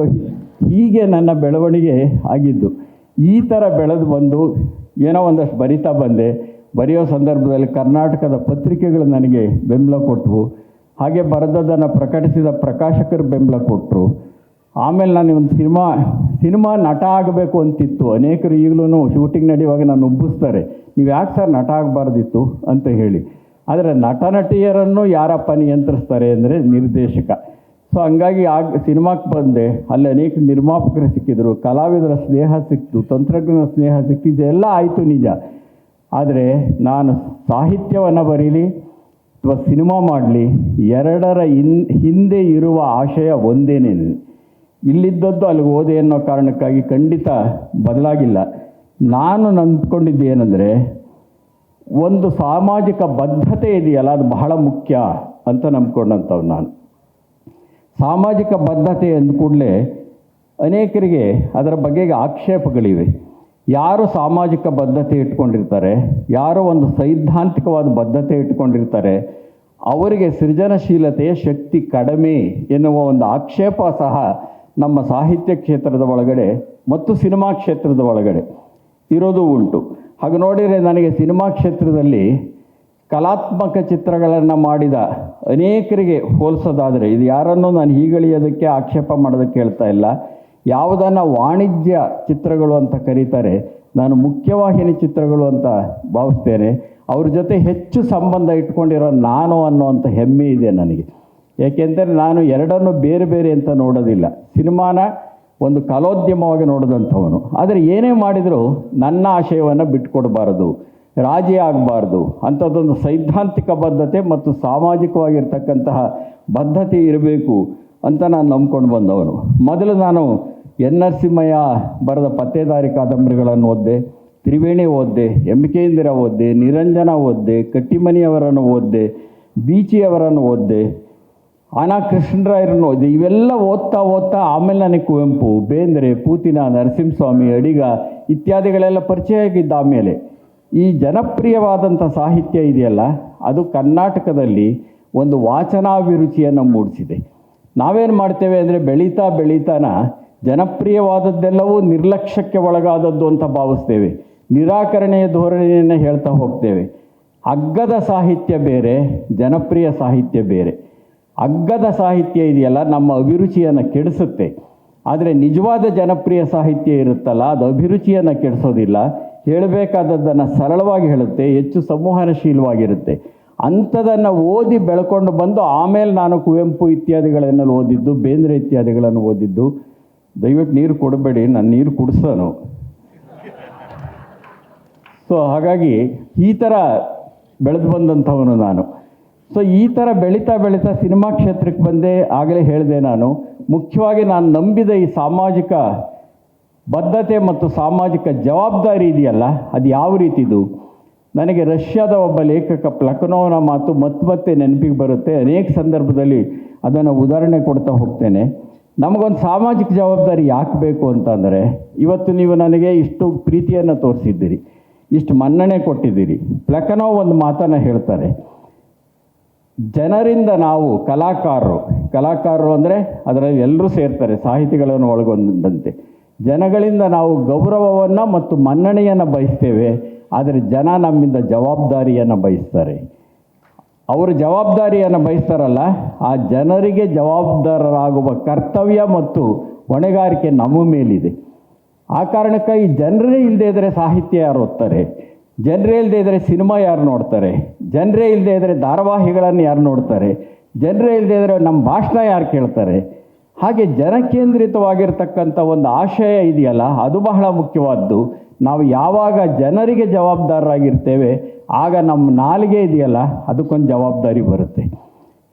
Speaker 1: ಹೀಗೆ ನನ್ನ ಬೆಳವಣಿಗೆ ಆಗಿದ್ದು. ಈ ಥರ ಬೆಳೆದು ಬಂದು ಏನೋ ಒಂದಷ್ಟು ಬರಿತಾ ಬಂದೆ. ಬರೆಯೋ ಸಂದರ್ಭದಲ್ಲಿ ಕರ್ನಾಟಕದ ಪತ್ರಿಕೆಗಳು ನನಗೆ ಬೆಂಬಲ ಕೊಟ್ಟವು ಹಾಗೆ ಬರೆದದನ್ನು ಪ್ರಕಟಿಸಿದ ಪ್ರಕಾಶಕರು ಬೆಂಬಲ ಕೊಟ್ಟರು ಆಮೇಲೆ ನಾನು ಒಂದು ಸಿನಿಮಾ ಸಿನಿಮಾ ನಟ ಆಗಬೇಕು ಅಂತಿತ್ತು. ಅನೇಕರು ಈಗಲೂ ಶೂಟಿಂಗ್ ನಡೆಯುವಾಗ ನಾನು ಉಬ್ಬಿಸ್ತಾರೆ. ನೀವು ಯಾಕೆ ಸರ್ ನಟ ಆಗಬಾರ್ದಿತ್ತು ಅಂತ ಹೇಳಿ. ಆದರೆ ನಟ ನಟಿಯರನ್ನು ಯಾರಪ್ಪ ನಿಯಂತ್ರಿಸ್ತಾರೆ ಅಂದರೆ ನಿರ್ದೇಶಕ. ಸೊ ಹಂಗಾಗಿ ಆಗ ಸಿನಿಮಾಕ್ಕೆ ಬಂದೆ, ಅಲ್ಲಿ ಅನೇಕ ನಿರ್ಮಾಪಕರು ಸಿಕ್ಕಿದ್ರು, ಕಲಾವಿದರ ಸ್ನೇಹ ಸಿಕ್ತು ತಂತ್ರಜ್ಞರ ಸ್ನೇಹ ಸಿಕ್ತು, ಇದೆಲ್ಲ ಆಯಿತು ನಿಜ. ಆದರೆ ನಾನು ಸಾಹಿತ್ಯವನ್ನು ಬರೀಲಿ, ಅಥವಾ ಸಿನಿಮಾ ಮಾಡಲಿ, ಎರಡರ ಹಿನ್, ಹಿಂದೆ ಇರುವ ಆಶಯ ಒಂದೇನೇ. ಇಲ್ಲಿದ್ದದ್ದು ಅಲ್ಲಿಗೆ ಓದೆ ಅನ್ನೋ ಕಾರಣಕ್ಕಾಗಿ ಖಂಡಿತ ಬದಲಾಗಿಲ್ಲ. ನಾನು ನಂಬ್ಕೊಂಡಿದ್ದು ಏನಂದರೆ ಒಂದು ಸಾಮಾಜಿಕ ಬದ್ಧತೆ ಇದೆಯಲ್ಲ, ಅದು ಬಹಳ ಮುಖ್ಯ ಅಂತ ನಂಬ್ಕೊಂಡಂಥವ್ನು ನಾನು. ಸಾಮಾಜಿಕ ಬದ್ಧತೆ ಅಂದ ಕೂಡಲೇ ಅನೇಕರಿಗೆ ಅದರ ಬಗೆಗೆ ಆಕ್ಷೇಪಗಳಿವೆ. ಯಾರು ಸಾಮಾಜಿಕ ಬದ್ಧತೆ ಇಟ್ಕೊಂಡಿರ್ತಾರೆ, ಯಾರು ಒಂದು ಸೈದ್ಧಾಂತಿಕವಾದ ಬದ್ಧತೆ ಇಟ್ಕೊಂಡಿರ್ತಾರೆ, ಅವರಿಗೆ ಸೃಜನಶೀಲತೆಯ ಶಕ್ತಿ ಕಡಿಮೆ ಎನ್ನುವ ಒಂದು ಆಕ್ಷೇಪ ಸಹ ನಮ್ಮ ಸಾಹಿತ್ಯ ಕ್ಷೇತ್ರದ ಒಳಗಡೆ ಮತ್ತು ಸಿನಿಮಾ ಕ್ಷೇತ್ರದ ಒಳಗಡೆ ಇರೋದು ಉಂಟು. ಹಾಗೆ ನೋಡಿದರೆ ನನಗೆ ಸಿನಿಮಾ ಕ್ಷೇತ್ರದಲ್ಲಿ ಕಲಾತ್ಮಕ ಚಿತ್ರಗಳನ್ನು ಮಾಡಿದ ಅನೇಕರಿಗೆ ಹೋಲಿಸೋದಾದರೆ, ಇದು ಯಾರನ್ನು ನಾನು ಹೀಗಳಿಯೋದಕ್ಕೆ ಆಕ್ಷೇಪ ಮಾಡೋದಕ್ಕೆ ಹೇಳ್ತಾ ಇಲ್ಲ. ಯಾವುದನ್ನು ವಾಣಿಜ್ಯ ಚಿತ್ರಗಳು ಅಂತ ಕರೀತಾರೆ, ನಾನು ಮುಖ್ಯವಾಹಿನಿ ಚಿತ್ರಗಳು ಅಂತ ಭಾವಿಸ್ತೇನೆ, ಅವ್ರ ಜೊತೆ ಹೆಚ್ಚು ಸಂಬಂಧ ಇಟ್ಕೊಂಡಿರೋ ನಾನು ಅನ್ನೋವಂಥ ಹೆಮ್ಮೆ ಇದೆ ನನಗೆ. ಏಕೆಂದರೆ ನಾನು ಎರಡನ್ನು ಬೇರೆ ಬೇರೆ ಅಂತ ನೋಡೋದಿಲ್ಲ. ಸಿನಿಮಾನ ಒಂದು ಕಲೋದ್ಯಮವಾಗಿ ನೋಡಿದಂಥವನು. ಆದರೆ ಏನೇ ಮಾಡಿದರೂ ನನ್ನ ಆಶಯವನ್ನು ಬಿಟ್ಟುಕೊಡಬಾರದು, ರಾಜಿ ಆಗಬಾರ್ದು. ಅಂಥದ್ದೊಂದು ಸೈದ್ಧಾಂತಿಕ ಬದ್ಧತೆ ಮತ್ತು ಸಾಮಾಜಿಕವಾಗಿರ್ತಕ್ಕಂತಹ ಬದ್ಧತೆ ಇರಬೇಕು ಅಂತ ನಾನು ನಂಬ್ಕೊಂಡು ಬಂದವನು. ಮೊದಲು ನಾನು ಎನ್ ನರಸಿಂಹಯ್ಯ ಬರೆದ ಪತ್ತೇದಾರಿ ಕಾದಂಬರಿಗಳನ್ನು ಓದ್ದೆ, ತ್ರಿವೇಣಿ ಓದ್ದೆ ಎಂ ಕೆ ಇಂದಿರ ಓದಿದೆ, ನಿರಂಜನ ಓದ್ದೆ, ಕಟ್ಟಿಮನಿಯವರನ್ನು ಓದ್ದೆ, ಬೀಚಿಯವರನ್ನು ಓದಿದೆ ಆನಾ ಕೃಷ್ಣರಾಯರನ್ನು ಇವೆಲ್ಲ ಓದ್ತಾ ಓದ್ತಾ ಆಮೇಲೆ ನನಗೆ ಕುವೆಂಪು, ಬೇಂದ್ರೆ, ಪೂತಿನ, ನರಸಿಂಹಸ್ವಾಮಿ, ಅಡಿಗ ಇತ್ಯಾದಿಗಳೆಲ್ಲ ಪರಿಚಯ ಆಗಿದ್ದ ಆಮೇಲೆ. ಈ ಜನಪ್ರಿಯವಾದಂಥ ಸಾಹಿತ್ಯ ಇದೆಯಲ್ಲ, ಅದು ಕರ್ನಾಟಕದಲ್ಲಿ ಒಂದು ವಾಚನಾಭಿರುಚಿಯನ್ನು ಮೂಡಿಸಿದೆ. ನಾವೇನು ಮಾಡ್ತೇವೆ ಅಂದರೆ ಬೆಳೀತಾ ಬೆಳೀತಾನ ಜನಪ್ರಿಯವಾದದ್ದೆಲ್ಲವೂ ನಿರ್ಲಕ್ಷ್ಯಕ್ಕೆ ಒಳಗಾದದ್ದು ಅಂತ ಭಾವಿಸ್ತೇವೆ. ನಿರಾಕರಣೆಯ ಧೋರಣೆಯನ್ನು ಹೇಳ್ತಾ ಹೋಗ್ತೇವೆ. ಅಗ್ಗದ ಸಾಹಿತ್ಯ ಬೇರೆ, ಜನಪ್ರಿಯ ಸಾಹಿತ್ಯ ಬೇರೆ. ಅಗ್ಗದ ಸಾಹಿತ್ಯ ಇದೆಯಲ್ಲ, ನಮ್ಮ ಅಭಿರುಚಿಯನ್ನು ಕೆಡಿಸುತ್ತೆ. ಆದರೆ ನಿಜವಾದ ಜನಪ್ರಿಯ ಸಾಹಿತ್ಯ ಇರುತ್ತಲ್ಲ, ಅದು ಅಭಿರುಚಿಯನ್ನು ಕೆಡಿಸೋದಿಲ್ಲ. ಹೇಳಬೇಕಾದದ್ದನ್ನು ಸರಳವಾಗಿ ಹೇಳುತ್ತೆ, ಹೆಚ್ಚು ಸಂವಹನಶೀಲವಾಗಿರುತ್ತೆ. ಅಂಥದನ್ನು ಓದಿ ಬೆಳ್ಕೊಂಡು ಬಂದು ಆಮೇಲೆ ನಾನು ಕುವೆಂಪು ಇತ್ಯಾದಿಗಳನ್ನು ಓದಿದ್ದು, ಬೇಂದ್ರೆ ಇತ್ಯಾದಿಗಳನ್ನು ಓದಿದ್ದು, ದಯವಿಟ್ಟು ನೀರು ಕೊಡಬೇಡಿ, ನಾನು ನೀರು ಕುಡಿಸೋನು. ಸೊ ಹಾಗಾಗಿ ಈ ಥರ ಬೆಳೆದು ಬಂದಂಥವನು ನಾನು. ಸೊ ಈ ಥರ ಬೆಳೀತಾ ಬೆಳೀತಾ ಸಿನಿಮಾ ಕ್ಷೇತ್ರಕ್ಕೆ ಬಂದೆ, ಆಗಲೇ ಹೇಳಿದೆ ನಾನು. ಮುಖ್ಯವಾಗಿ ನಾನು ನಂಬಿದ ಈ ಸಾಮಾಜಿಕ ಬದ್ಧತೆ ಮತ್ತು ಸಾಮಾಜಿಕ ಜವಾಬ್ದಾರಿ ಇದೆಯಲ್ಲ, ಅದು ಯಾವ ರೀತಿದು? ನನಗೆ ರಷ್ಯಾದ ಒಬ್ಬ ಲೇಖಕ ಪ್ಲಕನೋವನ ಮಾತು ಮತ್ತೆ ಮತ್ತೆ ನೆನಪಿಗೆ ಬರುತ್ತೆ. ಅನೇಕ ಸಂದರ್ಭದಲ್ಲಿ ಅದನ್ನು ಉದಾಹರಣೆ ಕೊಡ್ತಾ ಹೋಗ್ತೇನೆ. ನಮಗೊಂದು ಸಾಮಾಜಿಕ ಜವಾಬ್ದಾರಿ ಯಾಕೆ ಬೇಕು ಅಂತಂದರೆ ಇವತ್ತು ನೀವು ನನಗೆ ಇಷ್ಟು ಪ್ರೀತಿಯನ್ನು ತೋರಿಸಿದ್ದೀರಿ, ಇಷ್ಟು ಮನ್ನಣೆ ಕೊಟ್ಟಿದ್ದೀರಿ. ಪ್ಲಕನೋ ಒಂದು ಮಾತನ್ನು ಹೇಳ್ತಾರೆ. ಜನರಿಂದ ನಾವು ಕಲಾಕಾರರು ಕಲಾಕಾರರು ಅಂದರೆ ಅದರಲ್ಲಿ ಎಲ್ಲರೂ ಸೇರ್ತಾರೆ, ಸಾಹಿತಿಗಳನ್ನು ಒಳಗೊಂಡಂತೆ. ಜನಗಳಿಂದ ನಾವು ಗೌರವವನ್ನು ಮತ್ತು ಮನ್ನಣೆಯನ್ನು ಬಯಸ್ತೇವೆ, ಆದರೆ ಜನ ನಮ್ಮಿಂದ ಜವಾಬ್ದಾರಿಯನ್ನು ಬಯಸ್ತಾರೆ. ಅವರು ಜವಾಬ್ದಾರಿಯನ್ನು ಬಯಸ್ತಾರಲ್ಲ, ಆ ಜನರಿಗೆ ಜವಾಬ್ದಾರರಾಗುವ ಕರ್ತವ್ಯ ಮತ್ತು ಹೊಣೆಗಾರಿಕೆ ನಮ್ಮ ಮೇಲಿದೆ. ಆ ಕಾರಣಕ್ಕಾಗಿ ಜನರೇ ಇಲ್ಲದೇ ಇದ್ದರೆ ಸಾಹಿತ್ಯ ಯಾರು ಓದ್ತಾರೆ? ಜನರೇ ಇಲ್ಲದೆ ಇದ್ದರೆ ಸಿನಿಮಾ ಯಾರು ನೋಡ್ತಾರೆ? ಜನರೇ ಇಲ್ಲದೆ ಇದ್ದರೆ ಧಾರಾವಾಹಿಗಳನ್ನು ಯಾರು ನೋಡ್ತಾರೆ? ಜನರೇ ಇಲ್ಲದೆ ಇದ್ದರೆ ನಮ್ಮ ಭಾಷಣ ಯಾರು ಕೇಳ್ತಾರೆ? ಹಾಗೆ ಜನಕೇಂದ್ರಿತವಾಗಿರ್ತಕ್ಕಂಥ ಒಂದು ಆಶಯ ಇದೆಯಲ್ಲ, ಅದು ಬಹಳ ಮುಖ್ಯವಾದ್ದು. ನಾವು ಯಾವಾಗ ಜನರಿಗೆ ಜವಾಬ್ದಾರರಾಗಿರ್ತೇವೆ, ಆಗ ನಮ್ಮ ನಾಲಿಗೆ ಇದೆಯಲ್ಲ, ಅದಕ್ಕೊಂದು ಜವಾಬ್ದಾರಿ ಬರುತ್ತೆ.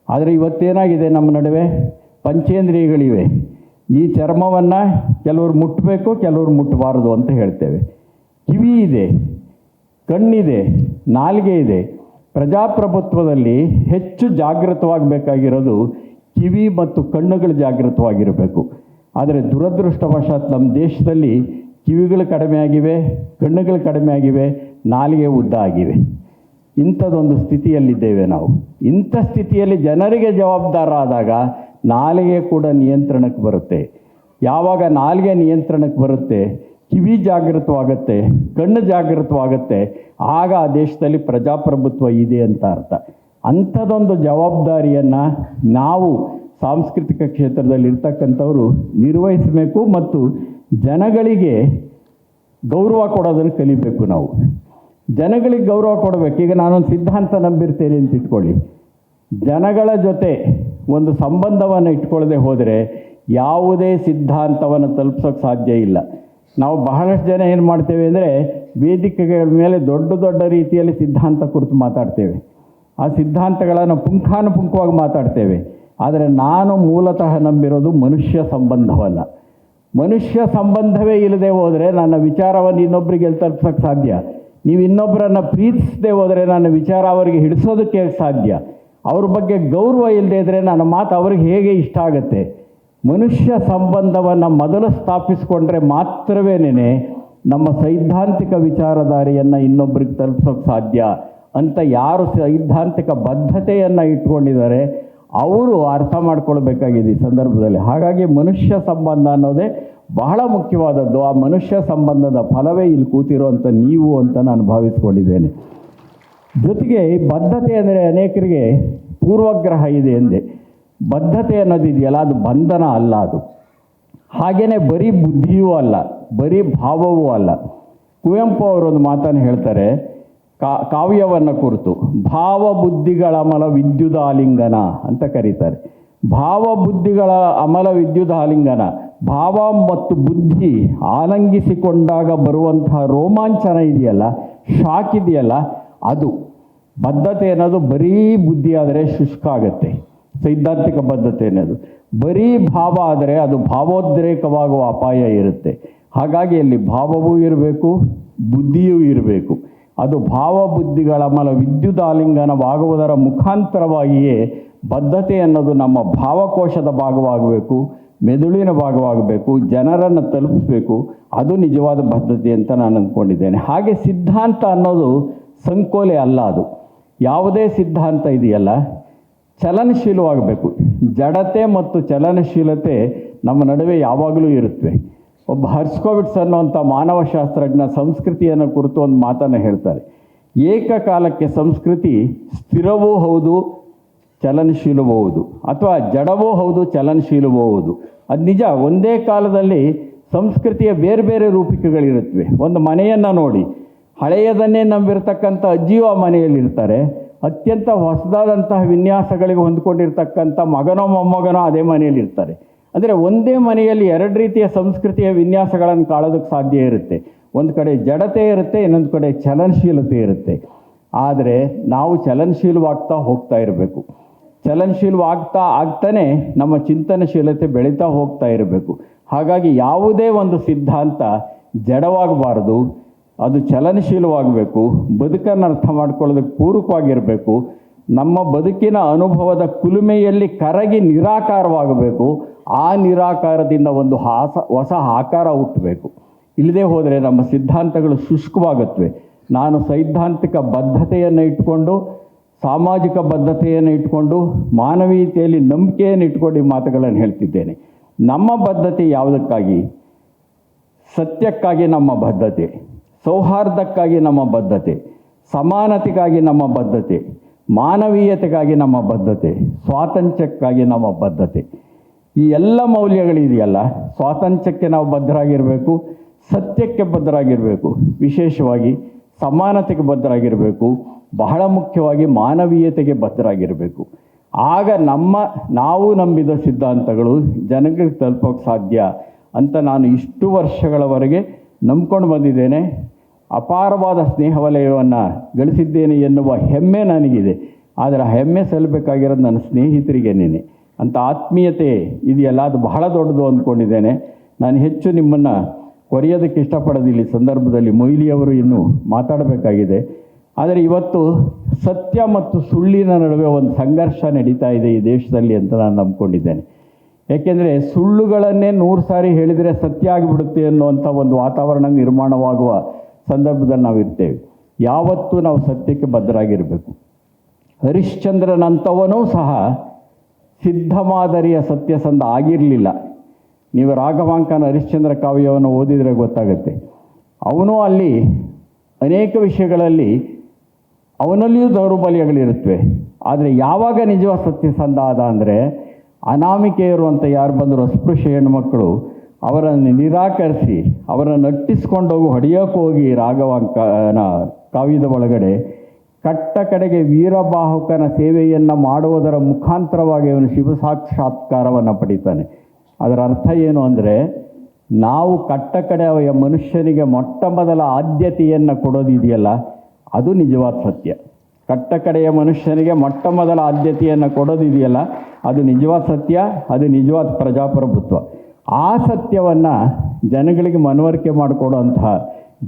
Speaker 1: ಆದರೆ ಇವತ್ತೇನಾಗಿದೆ ನಮ್ಮ ನಡುವೆ? ಪಂಚೇಂದ್ರಿಯಗಳಿವೆ. ಈ ಚರ್ಮವನ್ನು ಕೆಲವರು ಮುಟ್ಟಬೇಕು ಕೆಲವರು ಮುಟ್ಟಬಾರದು ಅಂತ ಹೇಳ್ತೇವೆ. ಕಿವಿ ಇದೆ. ಕಣ್ಣಿದೆ, ನಾಲಿಗೆ ಇದೆ. ಪ್ರಜಾಪ್ರಭುತ್ವದಲ್ಲಿ ಹೆಚ್ಚು ಜಾಗೃತವಾಗಬೇಕಾಗಿರೋದು ಕಿವಿ ಮತ್ತು ಕಣ್ಣುಗಳು ಜಾಗೃತವಾಗಿರಬೇಕು. ಆದರೆ ದುರದೃಷ್ಟವಶಾತ್ ನಮ್ಮ ದೇಶದಲ್ಲಿ ಕಿವಿಗಳು ಕಡಿಮೆ ಆಗಿವೆ, ಕಣ್ಣುಗಳು ಕಡಿಮೆ ಆಗಿವೆ, ನಾಲಿಗೆ ಉದ್ದ ಆಗಿವೆ. ಇಂಥದ್ದೊಂದು ಸ್ಥಿತಿಯಲ್ಲಿದ್ದೇವೆ ನಾವು. ಇಂಥ ಸ್ಥಿತಿಯಲ್ಲಿ ಜನರಿಗೆ ಜವಾಬ್ದಾರಾದಾಗ ನಾಲಿಗೆ ಕೂಡ ನಿಯಂತ್ರಣಕ್ಕೆ ಬರುತ್ತೆ. ಯಾವಾಗ ನಾಲಿಗೆ ನಿಯಂತ್ರಣಕ್ಕೆ ಬರುತ್ತೆ ಕಿವಿ ಜಾಗೃತವಾಗತ್ತೆ, ಕಣ್ಣು ಜಾಗೃತವಾಗತ್ತೆ, ಆಗ ಆ ದೇಶದಲ್ಲಿ ಪ್ರಜಾಪ್ರಭುತ್ವ ಇದೆ ಅಂತ ಅರ್ಥ. ಅಂಥದ್ದೊಂದು ಜವಾಬ್ದಾರಿಯನ್ನು ನಾವು ಸಾಂಸ್ಕೃತಿಕ ಕ್ಷೇತ್ರದಲ್ಲಿ ಇರ್ತಕ್ಕಂಥವರು ನಿರ್ವಹಿಸಬೇಕು ಮತ್ತು ಜನಗಳಿಗೆ ಗೌರವ ಕೊಡೋದನ್ನು ಕಲಿಬೇಕು ನಾವು. ಜನಗಳಿಗೆ ಗೌರವ ಕೊಡಬೇಕು. ಈಗ ನಾನೊಂದು ಸಿದ್ಧಾಂತ ನಂಬಿರ್ತೇನೆ ಅಂತ ಇಟ್ಕೊಳ್ಳಿ. ಜನಗಳ ಜೊತೆ ಒಂದು ಸಂಬಂಧವನ್ನು ಇಟ್ಕೊಳ್ಳದೆ ಹೋದರೆ ಯಾವುದೇ ಸಿದ್ಧಾಂತವನ್ನು ತಲುಪಿಸೋಕ್ಕೆ ಸಾಧ್ಯ ಇಲ್ಲ. ನಾವು ಬಹಳಷ್ಟು ಜನ ಏನು ಮಾಡ್ತೇವೆ ಅಂದರೆ ವೇದಿಕೆಗಳ ಮೇಲೆ ದೊಡ್ಡ ದೊಡ್ಡ ರೀತಿಯಲ್ಲಿ ಸಿದ್ಧಾಂತ ಕುರಿತು ಮಾತಾಡ್ತೇವೆ. ಆ ಸಿದ್ಧಾಂತಗಳನ್ನು ಪುಂಖಾನುಪುಂಖವಾಗಿ ಮಾತಾಡ್ತೇವೆ. ಆದರೆ ನಾನು ಮೂಲತಃ ನಂಬಿರೋದು ಮನುಷ್ಯ ಸಂಬಂಧವನ್ನು ಮನುಷ್ಯ ಸಂಬಂಧವೇ ಇಲ್ಲದೆ ಹೋದರೆ ನನ್ನ ವಿಚಾರವನ್ನು ಇನ್ನೊಬ್ಬರಿಗೆ ತಲುಪಿಸೋಕ್ಕೆ ಸಾಧ್ಯ. ನೀವು ಇನ್ನೊಬ್ಬರನ್ನು ಪ್ರೀತಿಸದೆ ಹೋದರೆ ನನ್ನ ವಿಚಾರ ಅವರಿಗೆ ಹಿಡಿಸೋದಕ್ಕೆ ಸಾಧ್ಯ. ಅವ್ರ ಬಗ್ಗೆ ಗೌರವ ಇಲ್ಲದೆ ಇದ್ದರೆ ನನ್ನ ಮಾತು ಅವ್ರಿಗೆ ಹೇಗೆ ಇಷ್ಟ ಆಗುತ್ತೆ? ಮನುಷ್ಯ ಸಂಬಂಧವನ್ನು ಮೊದಲು ಸ್ಥಾಪಿಸಿಕೊಂಡ್ರೆ ಮಾತ್ರವೇನೇ ನಮ್ಮ ಸೈದ್ಧಾಂತಿಕ ವಿಚಾರಧಾರೆಯನ್ನು ಇನ್ನೊಬ್ಬರಿಗೆ ತಲುಪಿಸೋಕೆ ಸಾಧ್ಯ ಅಂತ ಯಾರು ಸೈದ್ಧಾಂತಿಕ ಬದ್ಧತೆಯನ್ನು ಇಟ್ಕೊಂಡಿದ್ದಾರೆ, ಅವರು ಅರ್ಥ ಮಾಡ್ಕೊಳ್ಬೇಕಾಗಿದೆ ಈ ಸಂದರ್ಭದಲ್ಲಿ. ಹಾಗಾಗಿ ಮನುಷ್ಯ ಸಂಬಂಧ ಅನ್ನೋದೇ ಬಹಳ ಮುಖ್ಯವಾದದ್ದು. ಆ ಮನುಷ್ಯ ಸಂಬಂಧದ ಫಲವೇ ಇಲ್ಲಿ ಕೂತಿರುವಂಥ ನೀವು ಅಂತ ನಾನು ಭಾವಿಸ್ಕೊಂಡಿದ್ದೇನೆ. ಜೊತೆಗೆ ಬದ್ಧತೆ ಅಂದರೆ ಅನೇಕರಿಗೆ ಪೂರ್ವಗ್ರಹ ಇದೆ ಎಂದೆ. ಬದ್ಧತೆ ಅನ್ನೋದಿದೆಯಲ್ಲ, ಅದು ಬಂಧನ ಅಲ್ಲ ಅದು. ಹಾಗೆಯೇ ಬರೀ ಬುದ್ಧಿಯೂ ಅಲ್ಲ, ಬರೀ ಭಾವವೂ ಅಲ್ಲ. ಕುವೆಂಪು ಅವರೊಂದು ಮಾತನ್ನು ಹೇಳ್ತಾರೆ, ಕಾ, ಕಾವ್ಯವನ್ನು ಕುರಿತು. ಭಾವ ಬುದ್ಧಿಗಳ ಅಮಲ ವಿದ್ಯುದಾಲಿಂಗನ ಅಂತ ಕರೀತಾರೆ. ಭಾವ ಬುದ್ಧಿಗಳ ಅಮಲ ವಿದ್ಯುದಾಲಿಂಗನ ಭಾವ ಮತ್ತು ಬುದ್ಧಿ ಆಲಂಗಿಸಿಕೊಂಡಾಗ ಬರುವಂತಹ ರೋಮಾಂಚನ ಇದೆಯಲ್ಲ, ಶಾಕ್ ಇದೆಯಲ್ಲ, ಅದು. ಬದ್ಧತೆ ಅನ್ನೋದು ಬರೀ ಬುದ್ಧಿ ಆದರೆ ಶುಷ್ಕ ಆಗುತ್ತೆ. ಸೈದ್ಧಾಂತಿಕ ಬದ್ಧತೆ ಅನ್ನೋದು ಬರೀ ಭಾವ ಆದರೆ ಅದು ಭಾವೋದ್ರೇಕವಾಗುವ ಅಪಾಯ ಇರುತ್ತೆ. ಹಾಗಾಗಿ ಅಲ್ಲಿ ಭಾವವೂ ಇರಬೇಕು, ಬುದ್ಧಿಯೂ ಇರಬೇಕು. ಅದು ಭಾವ ಬುದ್ಧಿಗಳ ಮಲ ವಿದ್ಯುದಾಲಿಂಗನವಾಗುವುದರ ಮುಖಾಂತರವಾಗಿಯೇ ಬದ್ಧತೆ ಅನ್ನೋದು ನಮ್ಮ ಭಾವಕೋಶದ ಭಾಗವಾಗಬೇಕು, ಮೆದುಳಿನ ಭಾಗವಾಗಬೇಕು, ಜನರನ್ನು ತಲುಪಿಸಬೇಕು. ಅದು ನಿಜವಾದ ಬದ್ಧತೆ ಅಂತ ನಾನು ಅಂದ್ಕೊಂಡಿದ್ದೇನೆ. ಹಾಗೆ ಸಿದ್ಧಾಂತ ಅನ್ನೋದು ಸಂಕೋಲೆ ಅಲ್ಲ ಅದು. ಯಾವುದೇ ಸಿದ್ಧಾಂತ ಇದೆಯಲ್ಲ? ಚಲನಶೀಲವಾಗಬೇಕು. ಜಡತೆ ಮತ್ತು ಚಲನಶೀಲತೆ ನಮ್ಮ ನಡುವೆ ಯಾವಾಗಲೂ ಇರುತ್ತವೆ. ಒಬ್ಬ ಹರ್ಸ್ಕೋವಿಟ್ಸ್ ಅನ್ನುವಂಥ ಮಾನವಶಾಸ್ತ್ರಜ್ಞ ಸಂಸ್ಕೃತಿಯನ್ನು ಕುರಿತು ಒಂದು ಮಾತನ್ನು ಹೇಳ್ತಾರೆ. ಏಕಕಾಲಕ್ಕೆ ಸಂಸ್ಕೃತಿ ಸ್ಥಿರವೂ ಹೌದು, ಚಲನಶೀಲವೂ ಹೌದು. ಅಥವಾ ಜಡವೂ ಹೌದು, ಚಲನಶೀಲವೂ ಹೌದು. ಅದು ನಿಜ, ಒಂದೇ ಕಾಲದಲ್ಲಿ ಸಂಸ್ಕೃತಿಯ ಬೇರೆ ಬೇರೆ ರೂಪಿಕೆಗಳಿರುತ್ತವೆ. ಒಂದು ಮನೆಯನ್ನು ನೋಡಿ, ಹಳೆಯದನ್ನೇ ನಂಬಿರ್ತಕ್ಕಂಥ ಅಜ್ಜಿಯು ಆ ಮನೆಯಲ್ಲಿರ್ತಾರೆ. ಅತ್ಯಂತ ಹೊಸದಾದಂತಹ ವಿನ್ಯಾಸಗಳಿಗೆ ಹೊಂದ್ಕೊಂಡಿರ್ತಕ್ಕಂಥ ಮಗನೋ ಮೊಮ್ಮಗನೋ ಅದೇ ಮನೆಯಲ್ಲಿ ಇರ್ತಾರೆ. ಅಂದರೆ ಒಂದೇ ಮನೆಯಲ್ಲಿ ಎರಡು ರೀತಿಯ ಸಂಸ್ಕೃತಿಯ ವಿನ್ಯಾಸಗಳನ್ನು ಕಾಳೋದಕ್ಕೆ ಸಾಧ್ಯ ಇರುತ್ತೆ. ಒಂದು ಕಡೆ ಜಡತೆ ಇರುತ್ತೆ, ಇನ್ನೊಂದು ಕಡೆ ಚಲನಶೀಲತೆ ಇರುತ್ತೆ. ಆದರೆ ನಾವು ಚಲನಶೀಲವಾಗ್ತಾ ಹೋಗ್ತಾ ಇರಬೇಕು. ಚಲನಶೀಲವಾಗ್ತಾ ಆಗ್ತಾನೆ ನಮ್ಮ ಚಿಂತನಶೀಲತೆ ಬೆಳೀತಾ ಹೋಗ್ತಾ ಇರಬೇಕು. ಹಾಗಾಗಿ ಯಾವುದೇ ಒಂದು ಸಿದ್ಧಾಂತ ಜಡವಾಗಬಾರದು. ಅದು ಚಲನಶೀಲವಾಗಬೇಕು, ಬದುಕನ್ನು ಅರ್ಥ ಮಾಡ್ಕೊಳ್ಳೋದಕ್ಕೆ ಪೂರಕವಾಗಿರಬೇಕು, ನಮ್ಮ ಬದುಕಿನ ಅನುಭವದ ಕುಲುಮೆಯಲ್ಲಿ ಕರಗಿ ನಿರಾಕಾರವಾಗಬೇಕು, ಆ ನಿರಾಕಾರದಿಂದ ಒಂದು ಹಾಸ, ಹೊಸ ಆಕಾರ ಹುಟ್ಟಬೇಕು. ಇಲ್ಲದೆ ಹೋದರೆ ನಮ್ಮ ಸಿದ್ಧಾಂತಗಳು ಶುಷ್ಕವಾಗುತ್ತವೆ. ನಾನು ಸೈದ್ಧಾಂತಿಕ ಬದ್ಧತೆಯನ್ನು ಇಟ್ಟುಕೊಂಡು, ಸಾಮಾಜಿಕ ಬದ್ಧತೆಯನ್ನು ಇಟ್ಕೊಂಡು ಮಾನವೀಯತೆಯಲ್ಲಿ ನಂಬಿಕೆಯನ್ನು ಇಟ್ಕೊಂಡು ಈ ಮಾತುಗಳನ್ನು ಹೇಳ್ತಿದ್ದೇನೆ. ನಮ್ಮ ಬದ್ಧತೆ ಯಾವುದಕ್ಕಾಗಿ? ಸತ್ಯಕ್ಕಾಗಿ ನಮ್ಮ ಬದ್ಧತೆ. ಸೌಹಾರ್ದಕ್ಕಾಗಿ ನಮ್ಮ ಬದ್ಧತೆ, ಸಮಾನತೆಗಾಗಿ ನಮ್ಮ ಬದ್ಧತೆ, ಮಾನವೀಯತೆಗಾಗಿ ನಮ್ಮ ಬದ್ಧತೆ, ಸ್ವಾತಂತ್ರ್ಯಕ್ಕಾಗಿ ನಮ್ಮ ಬದ್ಧತೆ. ಈ ಎಲ್ಲ ಮೌಲ್ಯಗಳಿದೆಯಲ್ಲ, ಸ್ವಾತಂತ್ರ್ಯಕ್ಕೆ ನಾವು ಬದ್ಧರಾಗಿರಬೇಕು, ಸತ್ಯಕ್ಕೆ ಬದ್ಧರಾಗಿರಬೇಕು, ವಿಶೇಷವಾಗಿ ಸಮಾನತೆಗೆ ಬದ್ಧರಾಗಿರಬೇಕು, ಬಹಳ ಮುಖ್ಯವಾಗಿ ಮಾನವೀಯತೆಗೆ ಬದ್ಧರಾಗಿರಬೇಕು. ಆಗ ನಮ್ಮ, ನಾವು ನಂಬಿದ ಸಿದ್ಧಾಂತಗಳು ಜನಗಳಿಗೆ ತಲುಪೋಕೆ ಸಾಧ್ಯ ಅಂತ ನಾನು ಇಷ್ಟು ವರ್ಷಗಳವರೆಗೆ ನಂಬ್ಕೊಂಡು ಬಂದಿದ್ದೇನೆ. ಅಪಾರವಾದ ಸ್ನೇಹ ವಲಯವನ್ನು ಗಳಿಸಿದ್ದೇನೆ ಎನ್ನುವ ಹೆಮ್ಮೆ ನನಗಿದೆ. ಆದರೆ ಆ ಹೆಮ್ಮೆ ಸಲ್ಲಬೇಕಾಗಿರೋದು ನನ್ನ ಸ್ನೇಹಿತರಿಗೇನೇನೆ ಅಂಥ ಆತ್ಮೀಯತೆ ಇದೆಯಲ್ಲ, ಅದು ಬಹಳ ದೊಡ್ಡದು ಅಂದ್ಕೊಂಡಿದ್ದೇನೆ. ನಾನು ಹೆಚ್ಚು ನಿಮ್ಮನ್ನು ಕೊರೆಯೋದಕ್ಕೆ ಇಷ್ಟಪಡೋದಿಲ್ಲ. ಸಂದರ್ಭದಲ್ಲಿ ಮೊಯ್ಲಿಯವರು ಇನ್ನೂ ಮಾತಾಡಬೇಕಾಗಿದೆ. ಆದರೆ ಇವತ್ತು ಸತ್ಯ ಮತ್ತು ಸುಳ್ಳಿನ ನಡುವೆ ಒಂದು ಸಂಘರ್ಷ ನಡೀತಾ ಇದೆ ಈ ದೇಶದಲ್ಲಿ ಅಂತ ನಾನು ನಂಬ್ಕೊಂಡಿದ್ದೇನೆ. ಏಕೆಂದರೆ ಸುಳ್ಳುಗಳನ್ನೇ ನೂರು ಸಾರಿ ಹೇಳಿದರೆ ಸತ್ಯ ಆಗಿಬಿಡುತ್ತೆ ಅನ್ನುವಂಥ ಒಂದು ವಾತಾವರಣ ನಿರ್ಮಾಣವಾಗುವ ಸಂದರ್ಭದಲ್ಲಿ ನಾವು ಇರ್ತೇವೆ. ಯಾವತ್ತೂ ನಾವು ಸತ್ಯಕ್ಕೆ ಬದ್ಧರಾಗಿರಬೇಕು. ಹರಿಶ್ಚಂದ್ರನಂಥವನೂ ಸಹ ಸಿದ್ಧ ಮಾದರಿಯ ಸತ್ಯಸಂಧ ಆಗಿರಲಿಲ್ಲ. ನೀವು ರಾಘವಾಂಕನ ಹರಿಶ್ಚಂದ್ರ ಕಾವ್ಯವನ್ನು ಓದಿದರೆ ಗೊತ್ತಾಗುತ್ತೆ. ಅವನು ಅಲ್ಲಿ ಅನೇಕ ವಿಷಯಗಳಲ್ಲಿ ಅವನಲ್ಲಿಯೂ ದೌರ್ಬಲ್ಯಗಳಿರುತ್ತವೆ. ಆದರೆ ಯಾವಾಗ ನಿಜವಾದ ಸತ್ಯಸಂಧ ಆದ ಅಂದರೆ ಅನಾಮಿಕೆಯರು ಅಂತ ಯಾರು ಬಂದರು ಅಸ್ಪೃಶ್ಯ ಹೆಣ್ಮಕ್ಕಳು ಅವರನ್ನು ನಿರಾಕರಿಸಿ, ಅವರನ್ನು ಅಟ್ಟಿಸ್ಕೊಂಡೋಗಿ ಹೊಡೆಯೋಕೆ ಹೋಗಿ ಕಾವ್ಯದ ಒಳಗಡೆ, ಕಟ್ಟ ಕಡೆಗೆ ವೀರಬಾಹುಕನ ಸೇವೆಯನ್ನು ಮಾಡುವುದರ ಮುಖಾಂತರವಾಗಿ ಅವನು ಶಿವ ಸಾಕ್ಷಾತ್ಕಾರವನ್ನು ಪಡಿತಾನೆ. ಅದರ ಅರ್ಥ ಏನು ಅಂದರೆ, ನಾವು ಕಟ್ಟ ಕಡೆಯ ಮನುಷ್ಯನಿಗೆ ಮೊಟ್ಟ ಮೊದಲ ಆದ್ಯತೆಯನ್ನು ಕೊಡೋದಿದೆಯಲ್ಲ, ಅದು ನಿಜವಾದ ಸತ್ಯ. ಕಟ್ಟ ಕಡೆಯ ಮನುಷ್ಯನಿಗೆ ಮೊಟ್ಟ ಮೊದಲ ಆದ್ಯತೆಯನ್ನು ಕೊಡೋದಿದೆಯಲ್ಲ, ಅದು ನಿಜವಾದ ಸತ್ಯ, ಅದು ನಿಜವಾದ ಪ್ರಜಾಪ್ರಭುತ್ವ. ಆ ಸತ್ಯವನ್ನು ಜನಗಳಿಗೆ ಮನವರಿಕೆ ಮಾಡಿಕೊಡುವಂತಹ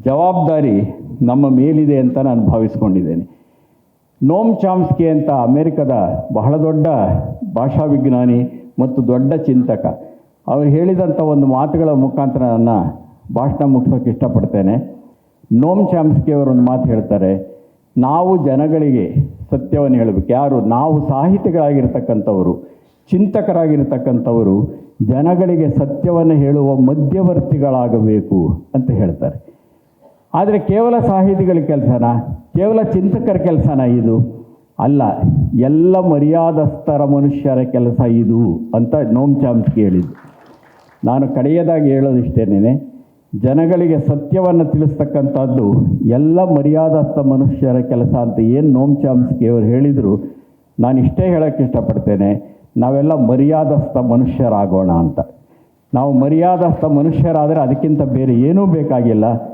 Speaker 1: ಜವಾಬ್ದಾರಿ ನಮ್ಮ ಮೇಲಿದೆ ಅಂತ ನಾನು ಭಾವಿಸ್ಕೊಂಡಿದ್ದೇನೆ. ನೋಮ್ ಚಾಮ್ಸ್ಕಿ ಅಂತ ಅಮೇರಿಕದ ಬಹಳ ದೊಡ್ಡ ಭಾಷಾ ವಿಜ್ಞಾನಿ ಮತ್ತು ದೊಡ್ಡ ಚಿಂತಕ. ಅವರು ಹೇಳಿದಂಥ ಒಂದು ಮಾತುಗಳ ಮುಖಾಂತರ ನನ್ನ ಭಾಷಣ ಮುಗಿಸೋಕೆ ಇಷ್ಟಪಡ್ತೇನೆ. ನೋಮ್ ಚಾಮ್ಸ್ಕಿ ಒಂದು ಮಾತು ಹೇಳ್ತಾರೆ, ನಾವು ಜನಗಳಿಗೆ ಸತ್ಯವನ್ನು ಹೇಳಬೇಕು. ಯಾರು? ನಾವು ಸಾಹಿತಿಗಳಾಗಿರ್ತಕ್ಕಂಥವರು. ಚಿಂತಕರಾಗಿರ್ತಕ್ಕಂಥವರು ಜನಗಳಿಗೆ ಸತ್ಯವನ್ನು ಹೇಳುವ ಮಧ್ಯವರ್ತಿಗಳಾಗಬೇಕು ಅಂತ ಹೇಳ್ತಾರೆ. ಆದರೆ ಕೇವಲ ಸಾಹಿತಿಗಳ ಕೆಲಸನ? ಕೇವಲ ಚಿಂತಕರ ಕೆಲಸನ ಇದು? ಅಲ್ಲ, ಎಲ್ಲ ಮರ್ಯಾದಸ್ಥರ ಮನುಷ್ಯರ ಕೆಲಸ ಇದು ಅಂತ ನೋಮ್ ಚಾಮ್ಸ್ಕಿ ಹೇಳಿದ್ದು. ನಾನು ಕಡೆಯದಾಗಿ ಹೇಳೋದಿಷ್ಟೇನೆ ಜನಗಳಿಗೆ ಸತ್ಯವನ್ನು ತಿಳಿಸ್ತಕ್ಕಂಥದ್ದು ಎಲ್ಲ ಮರ್ಯಾದಸ್ಥ ಮನುಷ್ಯರ ಕೆಲಸ ಅಂತ ಏನು ನೋಮ್ ಚಾಮ್ಸ್ಕಿ ಅವರು ಹೇಳಿದರು ನಾನು ಇಷ್ಟೇ ಹೇಳೋಕ್ಕೆ ಇಷ್ಟಪಡ್ತೇನೆ. ನಾವೆಲ್ಲ ಮರ್ಯಾದಸ್ಥ ಮನುಷ್ಯರಾಗೋಣ ಅಂತ. ನಾವು ಮರ್ಯಾದಸ್ಥ ಮನುಷ್ಯರಾದರೆ ಅದಕ್ಕಿಂತ ಬೇರೆ ಏನೂ ಬೇಕಾಗಿಲ್ಲ.